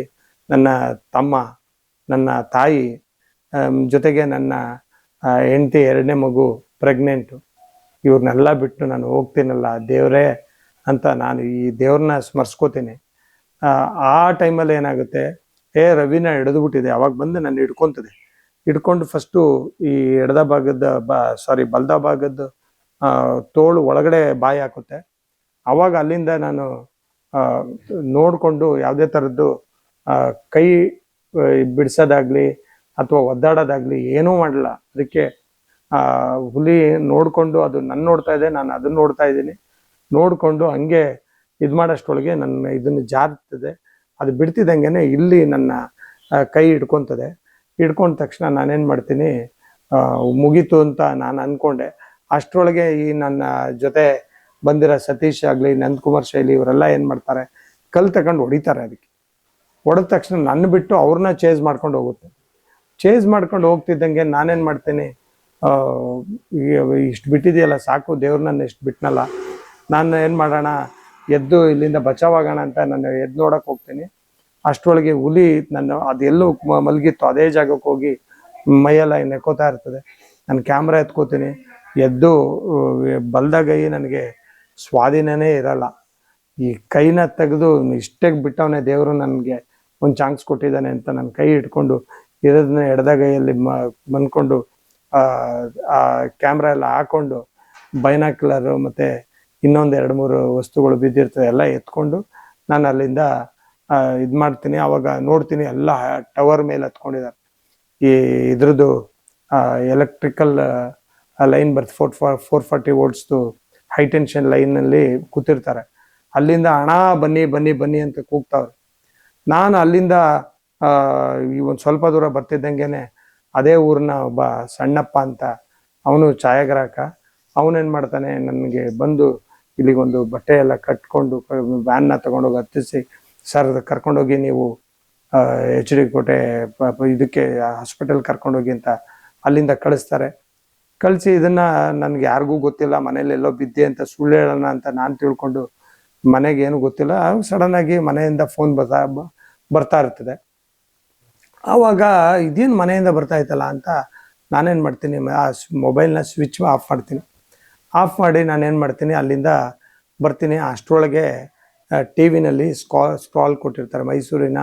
ನನ್ನ ತಮ್ಮ, ನನ್ನ ತಾಯಿ ಜೊತೆಗೆ ನನ್ನ ಹೆಂಡತಿ ಎರಡನೇ ಮಗು ಪ್ರೆಗ್ನೆಂಟು. ಇವ್ರನ್ನೆಲ್ಲ ಬಿಟ್ಟು ನಾನು ಹೋಗ್ತೀನಲ್ಲ, ದೇವರೇ ಅಂತ ನಾನು ಈ ದೇವ್ರನ್ನ ಸ್ಮರಿಸ್ಕೋತೀನಿ. ಆ ಟೈಮಲ್ಲಿ ಏನಾಗುತ್ತೆ ಏ, ರವಿನ ಹಿಡಿದ್ಬಿಟ್ಟಿದೆ ಅವಾಗ ಬಂದು ನಾನು ಹಿಡ್ಕೊಂತದೆ. ಹಿಡ್ಕೊಂಡು ಫಸ್ಟು ಈ ಎಡದ ಭಾಗದ ಬಾ ಸಾರಿ ಬಲ್ದ ಭಾಗದ ತೋಳು ಒಳಗಡೆ ಬಾಯಿ ಹಾಕುತ್ತೆ. ಅವಾಗ ಅಲ್ಲಿಂದ ನಾನು ನೋಡಿಕೊಂಡು ಯಾವುದೇ ಥರದ್ದು ಕೈ ಬಿಡಿಸೋದಾಗ್ಲಿ ಅಥವಾ ಒದ್ದಾಡೋದಾಗ್ಲಿ ಏನೂ ಮಾಡಲ್ಲ. ಅದಕ್ಕೆ ಹುಲಿ ನೋಡಿಕೊಂಡು ಅದು ನನ್ನ ನೋಡ್ತಾ ಇದೆ, ನಾನು ಅದನ್ನ ನೋಡ್ತಾ ಇದ್ದೀನಿ. ನೋಡಿಕೊಂಡು ಹಂಗೆ ಇದು ಮಾಡೋಷ್ಟೊಳಗೆ ನನ್ನ ಇದನ್ನು ಜಾರ್ತದೆ. ಅದು ಬಿಡ್ತಿದ್ದಂಗೆ ಇಲ್ಲಿ ನನ್ನ ಕೈ ಹಿಡ್ಕೊತದೆ. ಹಿಡ್ಕೊಂಡ ತಕ್ಷಣ ನಾನೇನು ಮಾಡ್ತೀನಿ ಮುಗೀತು ಅಂತ ನಾನು ಅಂದ್ಕೊಂಡೆ ಅಷ್ಟರೊಳಗೆ ಈ ನನ್ನ ಜೊತೆ ಬಂದಿರೋ ಸತೀಶ್ ಆಗಲಿ, ನಂದಕುಮಾರ್ ಶೈಲಿ ಇವರೆಲ್ಲ ಏನು ಮಾಡ್ತಾರೆ ಕಲ್ ತಗೊಂಡು ಹೊಡಿತಾರೆ ಅದಕ್ಕೆ ಹೊಡೆದ ತಕ್ಷಣ ನನ್ನ ಬಿಟ್ಟು ಅವ್ರನ್ನ ಚೇಸ್ ಮಾಡ್ಕೊಂಡು ಹೋಗುತ್ತೆ. ಚೇಸ್ ಮಾಡ್ಕೊಂಡು ಹೋಗ್ತಿದ್ದಂಗೆ ನಾನೇನು ಮಾಡ್ತೀನಿ ಇಷ್ಟು ಬಿಟ್ಟಿದೆಯಲ್ಲ ಸಾಕು ದೇವ್ರು ನನ್ನ ಇಷ್ಟು ಬಿಟ್ಟನಲ್ಲ ನಾನು ಏನು ಮಾಡೋಣ ಎದ್ದು ಇಲ್ಲಿಂದ ಬಚಾವಾಗೋಣ ಅಂತ ನಾನು ಎದ್ದು ನೋಡಕ್ಕೆ ಹೋಗ್ತೀನಿ. ಅಷ್ಟರೊಳಗೆ ಹುಲಿ ನನ್ನ ಅದೆಲ್ಲೂ ಮಲಗಿತ್ತು. ಅದೇ ಜಾಗಕ್ಕೆ ಹೋಗಿ ಮೈಯೆಲ್ಲ ನೆಕ್ಕೋತಾ ಇರ್ತದೆ. ನಾನು ಕ್ಯಾಮ್ರಾ ಎತ್ಕೋತೀನಿ. ಎದ್ದು ಬಲ್ದ ಬಲ್ದಗೈ ನನಗೆ ಸ್ವಾಧೀನನೇ ಇರಲ್ಲ. ಈ ಕೈನ ತೆಗೆದು ಇಷ್ಟೇ ಬಿಟ್ಟವನೇ ದೇವರು ನನಗೆ ಒಂದು ಚಾನ್ಸ್ ಕೊಟ್ಟಿದ್ದಾನೆ ಅಂತ ನನ್ನ ಕೈ ಇಟ್ಕೊಂಡು ಇರೋದನ್ನ ಎಡದಗೈಯಲ್ಲಿ ಮ ಬಂದ್ಕೊಂಡು ಆ ಆ ಕ್ಯಾಮ್ರಾ ಎಲ್ಲ ಹಾಕೊಂಡು, ಬೈನಾಕ್ಯುಲರು ಮತ್ತು ಇನ್ನೊಂದು ಎರಡು ಮೂರು ವಸ್ತುಗಳು ಬಿದ್ದಿರ್ತವೆ, ಎಲ್ಲ ಎತ್ಕೊಂಡು ನಾನು ಅಲ್ಲಿಂದ ಇದು ಮಾಡ್ತೀನಿ. ಅವಾಗ ನೋಡ್ತೀನಿ ಎಲ್ಲ ಟವರ್ ಮೇಲೆ ಹತ್ಕೊಂಡಿದ್ದಾರೆ ಈ ಇದ್ರದ್ದು ಎಲೆಕ್ಟ್ರಿಕಲ್ ಲೈನ್ ಬರ್ತ್ ಫೋರ್ ಫೋರ್ ಫಾರ್ಟಿ ವೋಲ್ಟ್ಸ್ದು ಹೈ ಟೆನ್ಷನ್ ಲೈನಲ್ಲಿ ಕೂತಿರ್ತಾರೆ. ಅಲ್ಲಿಂದ ಹಣ ಬನ್ನಿ ಬನ್ನಿ ಬನ್ನಿ ಅಂತ ಕೂಗ್ತಾವ್ರೆ. ನಾನು ಅಲ್ಲಿಂದ ಈ ಒಂದು ಸ್ವಲ್ಪ ದೂರ ಬರ್ತಿದ್ದಂಗೆನೆ ಅದೇ ಊರಿನ ಒಬ್ಬ ಸಣ್ಣಪ್ಪ ಅಂತ, ಅವನು ಛಾಯಾಗ್ರಾಹಕ. ಅವನೇನು ಮಾಡ್ತಾನೆ, ನನಗೆ ಬಂದು ಇಲ್ಲಿಗೊಂದು ಬಟ್ಟೆ ಎಲ್ಲ ಕಟ್ಕೊಂಡು ವ್ಯಾನ್ನ ತಗೊಂಡೋಗಿ ಹತ್ತಿಸಿ ಸರ್ ಕರ್ಕೊಂಡೋಗಿ ನೀವು ಎಚ್ ಡಿ ಕೋಟೆ ಇದಕ್ಕೆ ಹಾಸ್ಪಿಟಲ್ ಕರ್ಕೊಂಡೋಗಿ ಅಂತ ಅಲ್ಲಿಂದ ಕಳಿಸ್ತಾರೆ. ಕಳಿಸಿ ಇದನ್ನ ನನಗೆ ಯಾರಿಗೂ ಗೊತ್ತಿಲ್ಲ, ಮನೇಲಿ ಎಲ್ಲೋ ಬಿದ್ದೆ ಅಂತ ಸುಳ್ಳು ಹೇಳೋಣ ಅಂತ ನಾನು ತಿಳ್ಕೊಂಡು ಮನೆಗೆ ಏನು ಗೊತ್ತಿಲ್ಲ ಸಡನ್ ಆಗಿ ಮನೆಯಿಂದ ಫೋನ್ ಬರ್ತಾ ಬರ್ತಾ ಇರ್ತದೆ. ಆವಾಗ ಇದೇನು ಮನೆಯಿಂದ ಬರ್ತಾ ಇತ್ತಲ್ಲ ಅಂತ ನಾನೇನು ಮಾಡ್ತೀನಿ, ಆ ಮೊಬೈಲ್ನ ಸ್ವಿಚ್ ಆಫ್ ಮಾಡ್ತೀನಿ. ಆಫ್ ಮಾಡಿ ನಾನೇನು ಮಾಡ್ತೀನಿ, ಅಲ್ಲಿಂದ ಬರ್ತೀನಿ. ಅಷ್ಟರೊಳಗೆ ಟಿ ವಿನಲ್ಲಿ ಸ್ಕಾ, ಸ್ಕ್ರಾಲ್ ಕೊಟ್ಟಿರ್ತಾರೆ. ಮೈಸೂರಿನ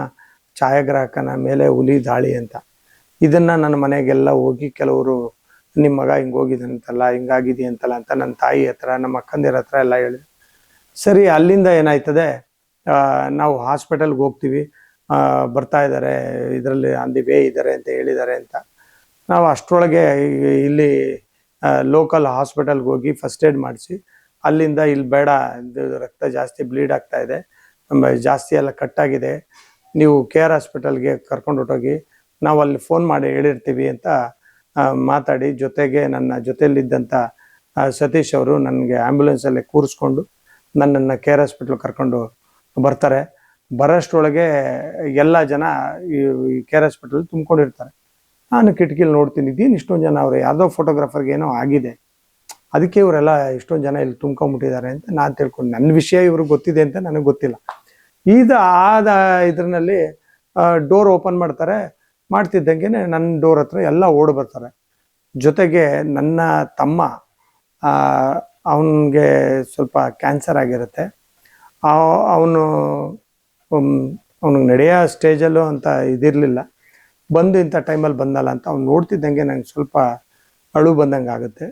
ಛಾಯಾಗ್ರಾಹಕನ ಮೇಲೆ ಹುಲಿ ದಾಳಿ ಅಂತ. ಇದನ್ನು ನನ್ನ ಮನೆಗೆಲ್ಲ ಹೋಗಿ ಕೆಲವರು ನಿಮ್ಮ ಮಗ ಹಿಂಗೆ ಹೋಗಿದಂತಲ್ಲ ಹಿಂಗಾಗಿದೆ ಅಂತಲ್ಲ ಅಂತ ನನ್ನ ತಾಯಿ ಹತ್ರ, ನಮ್ಮ ಅಕ್ಕಂದಿರ ಹತ್ರ ಎಲ್ಲ ಹೇಳಿ ಸರಿ, ಅಲ್ಲಿಂದ ಏನಾಯ್ತದೆ ನಾವು ಹಾಸ್ಪಿಟಲ್ಗೆ ಹೋಗ್ತೀವಿ. ಬರ್ತಾ ಇದ್ದಾರೆ, ಇದರಲ್ಲಿ ಆನ್ ದಿ ವೇ ಇದ್ದಾರೆ ಅಂತ ಹೇಳಿದ್ದಾರೆ ಅಂತ. ನಾವು ಅಷ್ಟರೊಳಗೆ ಇಲ್ಲಿ ಲೋಕಲ್ ಹಾಸ್ಪಿಟಲ್ಗೆ ಹೋಗಿ ಫಸ್ಟ್ ಏಡ್ ಮಾಡಿಸಿ, ಅಲ್ಲಿಂದ ಇಲ್ಲಿ ಬೇಡ ರಕ್ತ ಜಾಸ್ತಿ ಬ್ಲೀಡ್ ಆಗ್ತಾ ಇದೆ ಜಾಸ್ತಿ ಎಲ್ಲ ಕಟ್ಟಾಗಿದೆ ನೀವು ಕೆ ಆರ್ ಹಾಸ್ಪಿಟಲ್ಗೆ ಕರ್ಕೊಂಡು ಹೊಟ್ಟೋಗಿ ನಾವು ಅಲ್ಲಿ ಫೋನ್ ಮಾಡಿ ಹೇಳಿರ್ತೀವಿ ಅಂತ ಮಾತಾಡಿ, ಜೊತೆಗೆ ನನ್ನ ಜೊತೆಯಲ್ಲಿದ್ದಂಥ ಸತೀಶ್ ಅವರು ನನಗೆ ಆ್ಯಂಬುಲೆನ್ಸಲ್ಲಿ ಕೂರಿಸ್ಕೊಂಡು ನನ್ನನ್ನು ಕೆ ಆರ್ ಹಾಸ್ಪಿಟ್ಲ್ ಕರ್ಕೊಂಡು ಬರ್ತಾರೆ. ಬರೋಷ್ಟರೊಳಗೆ ಎಲ್ಲ ಜನ ಈ ಕೆ ಆರ್ ಹಾಸ್ಪಿಟ್ಲಲ್ಲಿ ತುಂಬ್ಕೊಂಡಿರ್ತಾರೆ. ನಾನು ಕಿಟಕಿಲಿ ನೋಡ್ತೀನಿ ಇಷ್ಟೊಂದು ಜನ ಅವ್ರು ಯಾವುದೋ ಫೋಟೋಗ್ರಾಫರ್ಗೆ ಏನೋ ಆಗಿದೆ. ಅದಕ್ಕೆ ಇವರೆಲ್ಲ ಇಷ್ಟೊಂದು ಜನ ಇಲ್ಲಿ ತುಂಬ್ಕೊಂಬಿಟ್ಟಿದ್ದಾರೆ ಅಂತ ನಾನು ತಿಳ್ಕೊಂಡು ನನ್ನ ವಿಷಯ ಇವ್ರಿಗೆ ಗೊತ್ತಿದೆ ಅಂತ ನನಗೆ ಗೊತ್ತಿಲ್ಲ. ಇದು ಆದ ಇದ್ರಲ್ಲಿ ಡೋರ್ ಓಪನ್ ಮಾಡ್ತಾರೆ ಮಾಡ್ತಿದ್ದಂಗೆ ನನ್ನ ಡೋರ್ ಹತ್ರ ಎಲ್ಲ ಓಡ್ ಬರ್ತಾರೆ. ಜೊತೆಗೆ ನನ್ನ ತಮ್ಮ ಅವನಿಗೆ ಸ್ವಲ್ಪ ಕ್ಯಾನ್ಸರ್ ಆಗಿರುತ್ತೆ. ಅವನು ಅವನಿಗೆ ನಡೆಯೋ ಸ್ಟೇಜಲ್ಲೂ ಅಂತ ಇದಿರಲಿಲ್ಲ. ಬಂದು ಇಂಥ ಟೈಮಲ್ಲಿ ಬಂದಲ್ಲ ಅಂತ ಅವ್ನು ನೋಡ್ತಿದ್ದಂಗೆ ನಂಗೆ ಸ್ವಲ್ಪ ಅಳು ಬಂದಂಗೆ ಆಗುತ್ತೆ.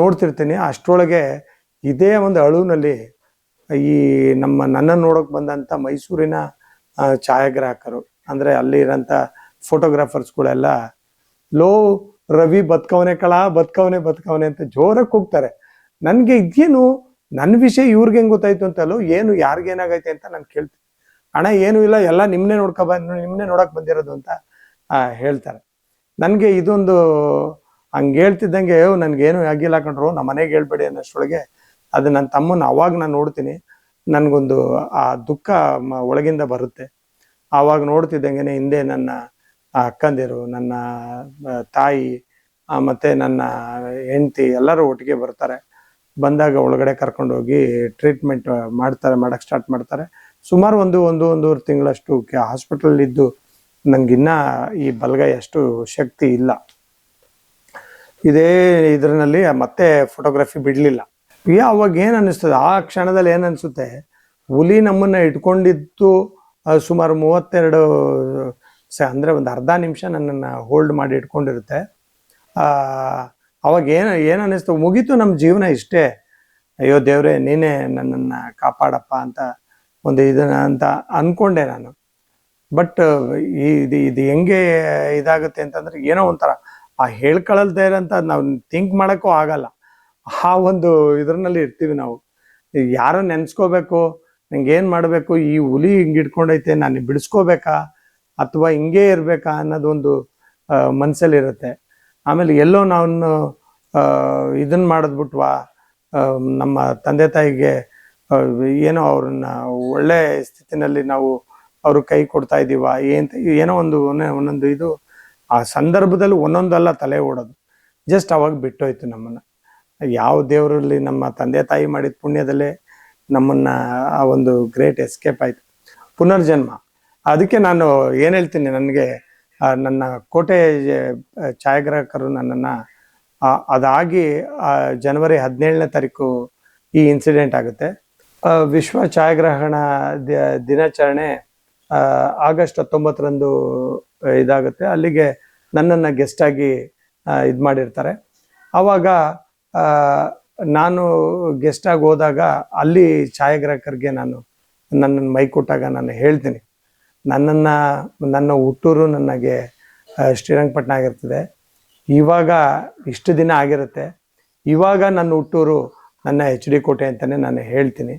ನೋಡ್ತಿರ್ತೀನಿ. ಅಷ್ಟರೊಳಗೆ ಇದೇ ಒಂದು ಅಳುನಲ್ಲಿ ಈ ನಮ್ಮ ನನ್ನನ್ನು ನೋಡೋಕೆ ಬಂದಂಥ ಮೈಸೂರಿನ ಛಾಯಾಗ್ರಾಹಕರು, ಅಂದರೆ ಅಲ್ಲಿ ಇರೋಂಥ ಫೋಟೋಗ್ರಾಫರ್ಸ್ಗಳೆಲ್ಲ, ಲೋ ರವಿ ಬದುಕವನೆ ಕಳ, ಬದುಕವನೆ ಬದುಕವನೆ ಅಂತ ಜೋರಾಗಿ ಕೂಗ್ತಾರೆ. ನನಗೆ ಇದೇನು ನನ್ನ ವಿಷಯ ಇವ್ರಿಗೆ ಹೆಂಗೆ ಗೊತ್ತಾಯ್ತು ಅಂತಲ್ಲೋ ಏನು ಯಾರಿಗೇನಾಗೈತೆ ಅಂತ ನಾನು ಕೇಳ್ತೀನಿ. ಅಣ್ಣ ಏನೂ ಇಲ್ಲ, ಎಲ್ಲ ನಿಮ್ಮನ್ನೇ ನೋಡ್ಕೊ ಬಂದು ನಿಮ್ಮನ್ನೇ ನೋಡಕ್ ಬಂದಿರೋದು ಅಂತ ಹೇಳ್ತಾರೆ. ನನಗೆ ಇದೊಂದು ಹಂಗೆ ಹೇಳ್ತಿದ್ದಂಗೆ ನನಗೇನು ಆಗಿಲ್ಲ ಕಂಡ್ರು ನಮ್ಮ ಮನೆಗೆ ಹೇಳ್ಬೇಡಿ ಅನ್ನೋಷ್ಟೊಳಗೆ ಅದು ನನ್ನ ತಮ್ಮನ ಅವಾಗ ನಾನು ನೋಡ್ತೀನಿ. ನನಗೊಂದು, ಆ, ದುಃಖ ಒಳಗಿಂದ ಬರುತ್ತೆ. ಆವಾಗ ನೋಡ್ತಿದ್ದಂಗೆ ಹಿಂದೆ ನನ್ನ ಅಕ್ಕಂದಿರು, ನನ್ನ ತಾಯಿ ಮತ್ತು ನನ್ನ ಹೆಂಡತಿ ಎಲ್ಲರೂ ಒಟ್ಟಿಗೆ ಬರ್ತಾರೆ. ಬಂದಾಗ ಒಳಗಡೆ ಕರ್ಕೊಂಡೋಗಿ ಟ್ರೀಟ್ಮೆಂಟ್ ಮಾಡ್ತಾರೆ, ಮಾಡಕ್ ಸ್ಟಾರ್ಟ್ ಮಾಡ್ತಾರೆ. ಸುಮಾರು ಒಂದು ಒಂದು, ಒಂದೂವರೆ ತಿಂಗಳಷ್ಟು ಹಾಸ್ಪಿಟಲ್ ಇದ್ದು ನಂಗಿನ್ನ ಈ ಬಲಗೈ ಅಷ್ಟು ಶಕ್ತಿ ಇಲ್ಲ. ಇದೇ ಇದರಲ್ಲಿ ಮತ್ತೆ ಫೋಟೋಗ್ರಫಿ ಬಿಡಲಿಲ್ಲ. ಅವಾಗ ಏನು ಅನ್ನಿಸ್ತದೆ? ಆ ಕ್ಷಣದಲ್ಲಿ ಏನ್ ಅನ್ಸುತ್ತೆ? ಹುಲಿ ನಮ್ಮನ್ನ ಇಟ್ಕೊಂಡಿದ್ದು ಸುಮಾರು ಮೂವತ್ತೆರಡು, ಸ, ಅಂದರೆ ಒಂದು ಅರ್ಧ ನಿಮಿಷ ನನ್ನನ್ನು ಹೋಲ್ಡ್ ಮಾಡಿ ಇಟ್ಕೊಂಡಿರುತ್ತೆ. ಅವಾಗ ಏನು ಏನು ಅನ್ನಿಸ್ತು? ಮುಗೀತು ನಮ್ಮ ಜೀವನ ಇಷ್ಟೇ. ಅಯ್ಯೋ ದೇವ್ರೆ, ನೀನೇ ನನ್ನನ್ನು ಕಾಪಾಡಪ್ಪ ಅಂತ ಒಂದು ಇದನ್ನ ಅಂತ ಅಂದ್ಕೊಂಡೆ ನಾನು. ಬಟ್ ಇದು ಇದು ಹೆಂಗೆ ಇದಾಗುತ್ತೆ ಅಂತಂದ್ರೆ ಏನೋ ಒಂಥರ ಆ ಹೇಳ್ಕೊಳ್ಳಲ್ದೇ ಇರೋಂಥ ನಾವು ಥಿಂಕ್ ಮಾಡೋಕ್ಕೂ ಆಗಲ್ಲ. ಆ ಒಂದು ಇದರಲ್ಲಿ ಇರ್ತೀವಿ ನಾವು. ಯಾರ ನೆನ್ಸ್ಕೋಬೇಕು, ನಂಗೆ ಏನು ಮಾಡಬೇಕು, ಈ ಹುಲಿ ಹಿಂಗೆ ಇಟ್ಕೊಂಡೈತೆ ನಾನು ಬಿಡಿಸ್ಕೋಬೇಕಾ, ಅಥವಾ ಹಿಂಗೆ ಇರಬೇಕಾ ಅನ್ನೋದೊಂದು ಮನಸ್ಸಲ್ಲಿರುತ್ತೆ ಆಮೇಲೆ ಎಲ್ಲೋ ನಾನು ಇದನ್ನ ಮಾಡಿದ್ಬಿಟ್ವಾ ನಮ್ಮ ತಂದೆ ತಾಯಿಗೆ ಏನೋ ಅವ್ರನ್ನ ಒಳ್ಳೆ ಸ್ಥಿತಿನಲ್ಲಿ ನಾವು ಅವ್ರ ಕೈ ಕೊಡ್ತಾ ಇದೀವ, ಏನ್ ಏನೋ ಒಂದು ಒಂದೊಂದು ಇದು, ಆ ಸಂದರ್ಭದಲ್ಲಿ ಒಂದೊಂದಲ್ಲ ತಲೆ ಓಡೋದು. ಜಸ್ಟ್ ಅವಾಗ ಬಿಟ್ಟೋಯ್ತು ನಮ್ಮನ್ನ. ಯಾವ ದೇವರಲ್ಲಿ ನಮ್ಮ ತಂದೆ ತಾಯಿ ಮಾಡಿದ ಪುಣ್ಯದಲ್ಲೇ ನಮ್ಮನ್ನ ಆ ಒಂದು ಗ್ರೇಟ್ ಎಸ್ಕೇಪ್ ಆಯ್ತು. ಪುನರ್ಜನ್ಮ. ಅದಕ್ಕೆ ನಾನು ಏನ್ ಹೇಳ್ತೀನಿ ನನಗೆ ನನ್ನ ಕೋಟೆ ಛಾಯಾಗ್ರಾಹಕರು ನನ್ನನ್ನ ಅದಾಗಿ ಜನವರಿ ಹದಿನೇಳನೇ ತಾರೀಕು ಈ ಇನ್ಸಿಡೆಂಟ್ ಆಗುತ್ತೆ. ವಿಶ್ವ ಛಾಯಾಗ್ರಹಣ ದಿನಾಚರಣೆ ಆಗಸ್ಟ್ ಹತ್ತೊಂಬತ್ತರಂದು ಇದಾಗುತ್ತೆ. ಅಲ್ಲಿಗೆ ನನ್ನನ್ನು ಗೆಸ್ಟ್ ಆಗಿ ಇದು ಮಾಡಿರ್ತಾರೆ. ಆವಾಗ ನಾನು ಗೆಸ್ಟ್ ಆಗಿ ಹೋದಾಗ ಅಲ್ಲಿ ಛಾಯಾಗ್ರಾಹಕರಿಗೆ ನಾನು ನನ್ನನ್ನು ಮೈ ಕೊಟ್ಟಾಗ ನಾನು ಹೇಳ್ತೀನಿ. ನನ್ನನ್ನು, ನನ್ನ ಹುಟ್ಟೂರು ನನಗೆ ಶ್ರೀರಂಗಪಟ್ಟಣ ಆಗಿರ್ತದೆ. ಇವಾಗ ಇಷ್ಟು ದಿನ ಆಗಿರುತ್ತೆ. ಇವಾಗ ನನ್ನ ಹುಟ್ಟೂರು ನನ್ನ ಎಚ್ ಡಿ ಕೋಟೆ ಅಂತಲೇ ನಾನು ಹೇಳ್ತೀನಿ.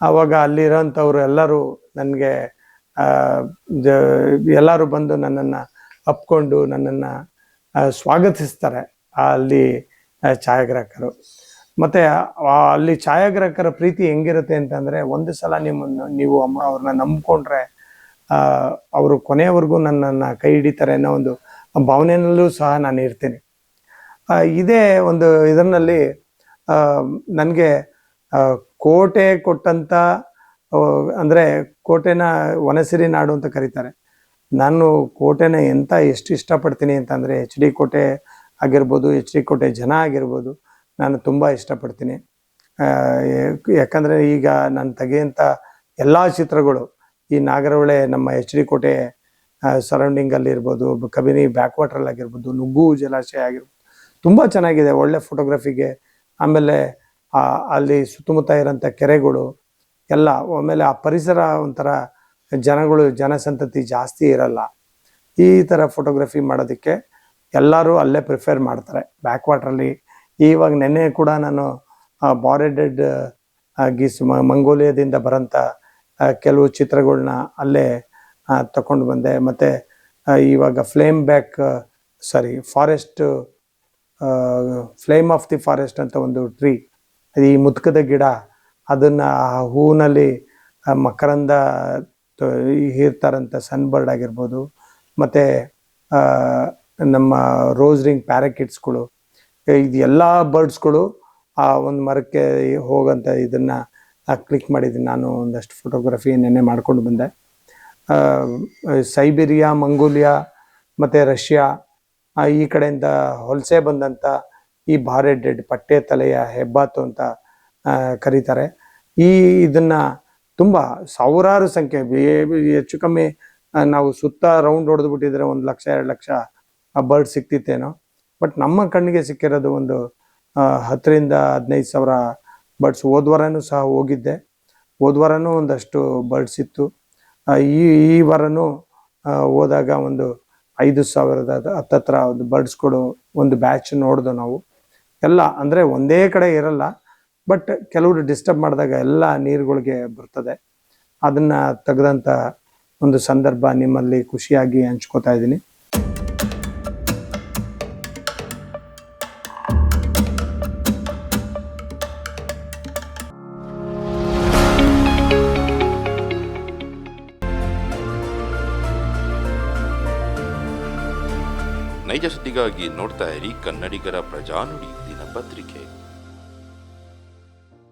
ಆವಾಗ ಅಲ್ಲಿರೋಂಥವ್ರು ಎಲ್ಲರೂ ನನಗೆ ಎಲ್ಲರೂ ಬಂದು ನನ್ನನ್ನು ಅಪ್ಕೊಂಡು ನನ್ನನ್ನು ಸ್ವಾಗತಿಸ್ತಾರೆ ಅಲ್ಲಿ ಛಾಯಾಗ್ರಾಹಕರು. ಮತ್ತು ಅಲ್ಲಿ ಛಾಯಾಗ್ರಾಹಕರ ಪ್ರೀತಿ ಹೆಂಗಿರುತ್ತೆ ಅಂತಂದರೆ, ಒಂದು ಸಲ ನಿಮ್ಮನ್ನು, ನೀವು ಅಮ್ಮ, ಅವ್ರನ್ನ ನಂಬ್ಕೊಂಡ್ರೆ ಅವರು ಕೊನೆಯವರೆಗೂ ನನ್ನನ್ನು ಕೈ ಹಿಡಿತಾರೆ ಅನ್ನೋ ಒಂದು ಭಾವನೆಯಲ್ಲೂ ಸಹ ನಾನು ಇರ್ತೀನಿ. ಇದೇ ಒಂದು ಇದರಲ್ಲಿ ನನಗೆ ಕೋಟೆ ಕೊಟ್ಟಂತ ಅಂದರೆ ಕೋಟೆನ ವನಸಿರಿ ನಾಡು ಅಂತ ಕರೀತಾರೆ. ನಾನು ಕೋಟೆನ ಎಂತ ಎಷ್ಟು ಇಷ್ಟಪಡ್ತೀನಿ ಅಂತಂದರೆ ಎಚ್ ಡಿ ಕೋಟೆ ಆಗಿರ್ಬೋದು, ಎಚ್ ಡಿ ಕೋಟೆ ಜನ ಆಗಿರ್ಬೋದು, ನಾನು ತುಂಬ ಇಷ್ಟಪಡ್ತೀನಿ. ಯಾಕಂದರೆ ಈಗ ನಾನು ತೆಗೆಯಂಥ ಎಲ್ಲ ಚಿತ್ರಗಳು, ಈ ನಾಗರಹೊಳೆ ನಮ್ಮ ಎಚ್ ಡಿ ಕೋಟೆ ಸರೌಂಡಿಂಗಲ್ಲಿ ಇರ್ಬೋದು, ಕಬಿನಿ ಬ್ಯಾಕ್ ವಾಟರ್ ಆಗಿರ್ಬೋದು, ನುಗ್ಗು ಜಲಾಶಯ ಆಗಿರ್ಬೋದು, ತುಂಬ ಚೆನ್ನಾಗಿದೆ ಒಳ್ಳೆ ಫೋಟೋಗ್ರಫಿಗೆ ಆಮೇಲೆ ಆ, ಅಲ್ಲಿ ಸುತ್ತಮುತ್ತ ಇರೋಂಥ ಕೆರೆಗಳು ಎಲ್ಲ ಆಮೇಲೆ ಆ ಪರಿಸರ ಒಂಥರ ಜನಗಳು ಜನಸಂತತಿ ಜಾಸ್ತಿ ಇರಲ್ಲ. ಈ ಥರ ಫೋಟೋಗ್ರಫಿ ಮಾಡೋದಕ್ಕೆ ಎಲ್ಲರೂ ಅಲ್ಲೇ ಪ್ರಿಫೇರ್ ಮಾಡ್ತಾರೆ. ಬ್ಯಾಕ್ ವಾಟ್ರಲ್ಲಿ ಇವಾಗ ನೆನ್ನೆ ಕೂಡ ನಾನು ಬಾರೆಡೆಡ್ ಗೀಸ್ ಮಂಗೋಲಿಯಾದಿಂದ ಬರೋಂಥ ಕೆಲವು ಚಿತ್ರಗಳನ್ನ ಅಲ್ಲೇ ತಗೊಂಡು ಬಂದೆ. ಮತ್ತು ಇವಾಗ flame back sorry forest flame of the forest ಅಂತ ಒಂದು ಟ್ರೀ ಈ ಮುತ್ಕದ ಗಿಡ, ಅದನ್ನ ಆ ಹೂವಿನಲ್ಲಿ ಮಕರಂದ ಹೀರ್ತಾರಂಥ ಸನ್ಬರ್ಡ್ ಸನ್ ಬರ್ಡ್ ಆಗಿರ್ಬೋದು, ಮತ್ತು ನಮ್ಮ ರೋಸ್ ರಿಂಗ್ ಪ್ಯಾರಾಕಿಟ್ಸ್ಗಳು ಇದು ಎಲ್ಲ ಬರ್ಡ್ಸ್ಗಳು ಆ ಒಂದು ಮರಕ್ಕೆ ಹೋಗಂತ ಇದನ್ನ ಕ್ಲಿಕ್ ಮಾಡಿದ್ದೀನಿ ನಾನು ಒಂದಷ್ಟು ಫೋಟೋಗ್ರಫಿ ನೆನ್ನೆ ಮಾಡ್ಕೊಂಡು ಬಂದೆ. ಸೈಬೀರಿಯಾ, ಮಂಗೋಲಿಯಾ, ಮತ್ತು ರಷ್ಯಾ ಈ ಕಡೆಯಿಂದ ಹೊಲಸೆ ಬಂದಂಥ ಈ ಬಾರೆಡೆಡ್ ಪಟ್ಟೆ ತಲೆಯ ಹೆಬ್ಬಾತು ಅಂತ ಕರೀತಾರೆ. ಈ ಇದನ್ನ ತುಂಬ ಸಾವಿರಾರು ಸಂಖ್ಯೆ ಹೆಚ್ಚು ಕಮ್ಮಿ ನಾವು ಸುತ್ತ ರೌಂಡ್ ಹೊಡೆದು ಬಿಟ್ಟಿದ್ರೆ ಒಂದು ಲಕ್ಷ, ಎರಡು ಲಕ್ಷ ಬರ್ಡ್ ಸಿಕ್ತಿತ್ತೇನೋ. ಬಟ್ ನಮ್ಮ ಕಣ್ಣಿಗೆ ಸಿಕ್ಕಿರೋದು ಒಂದು ಹತ್ತರಿಂದ ಹದಿನೈದು ಸಾವಿರ ಬರ್ಡ್ಸ್ ಹೋದ್ವಾರನೂ ಸಹ ಹೋಗಿದ್ದೆ. ಹೋದ್ವಾರನೂ ಒಂದಷ್ಟು ಬರ್ಡ್ಸ್ ಇತ್ತು. ಈ ಈ ವಾರನೂ ಹೋದಾಗ ಒಂದು ಐದು ಸಾವಿರದ ಹತ್ತತ್ರ ಒಂದು ಬರ್ಡ್ಸ್ಗಳು ಒಂದು ಬ್ಯಾಚ್ ನೋಡ್ದು ನಾವು. ಎಲ್ಲ ಅಂದರೆ ಒಂದೇ ಕಡೆ ಇರಲ್ಲ ಬಟ್ ಕೆಲವರು ಡಿಸ್ಟರ್ಬ್ ಮಾಡಿದಾಗ ಎಲ್ಲ ನೀರುಗಳಿಗೆ ಬರ್ತದೆ. ಅದನ್ನ ತೆಗೆದಂಥ ಒಂದು ಸಂದರ್ಭ ನಿಮ್ಮಲ್ಲಿ ಖುಷಿಯಾಗಿ ಹಂಚ್ಕೋತಾ ಇದ್ದೀನಿ. ನೈಜ ಸುದ್ದಿಗಾಗಿ ನೋಡ್ತಾ ಇರಿ ಕನ್ನಡಿಗರ ಪ್ರಜಾನುಡಿ. Patrick.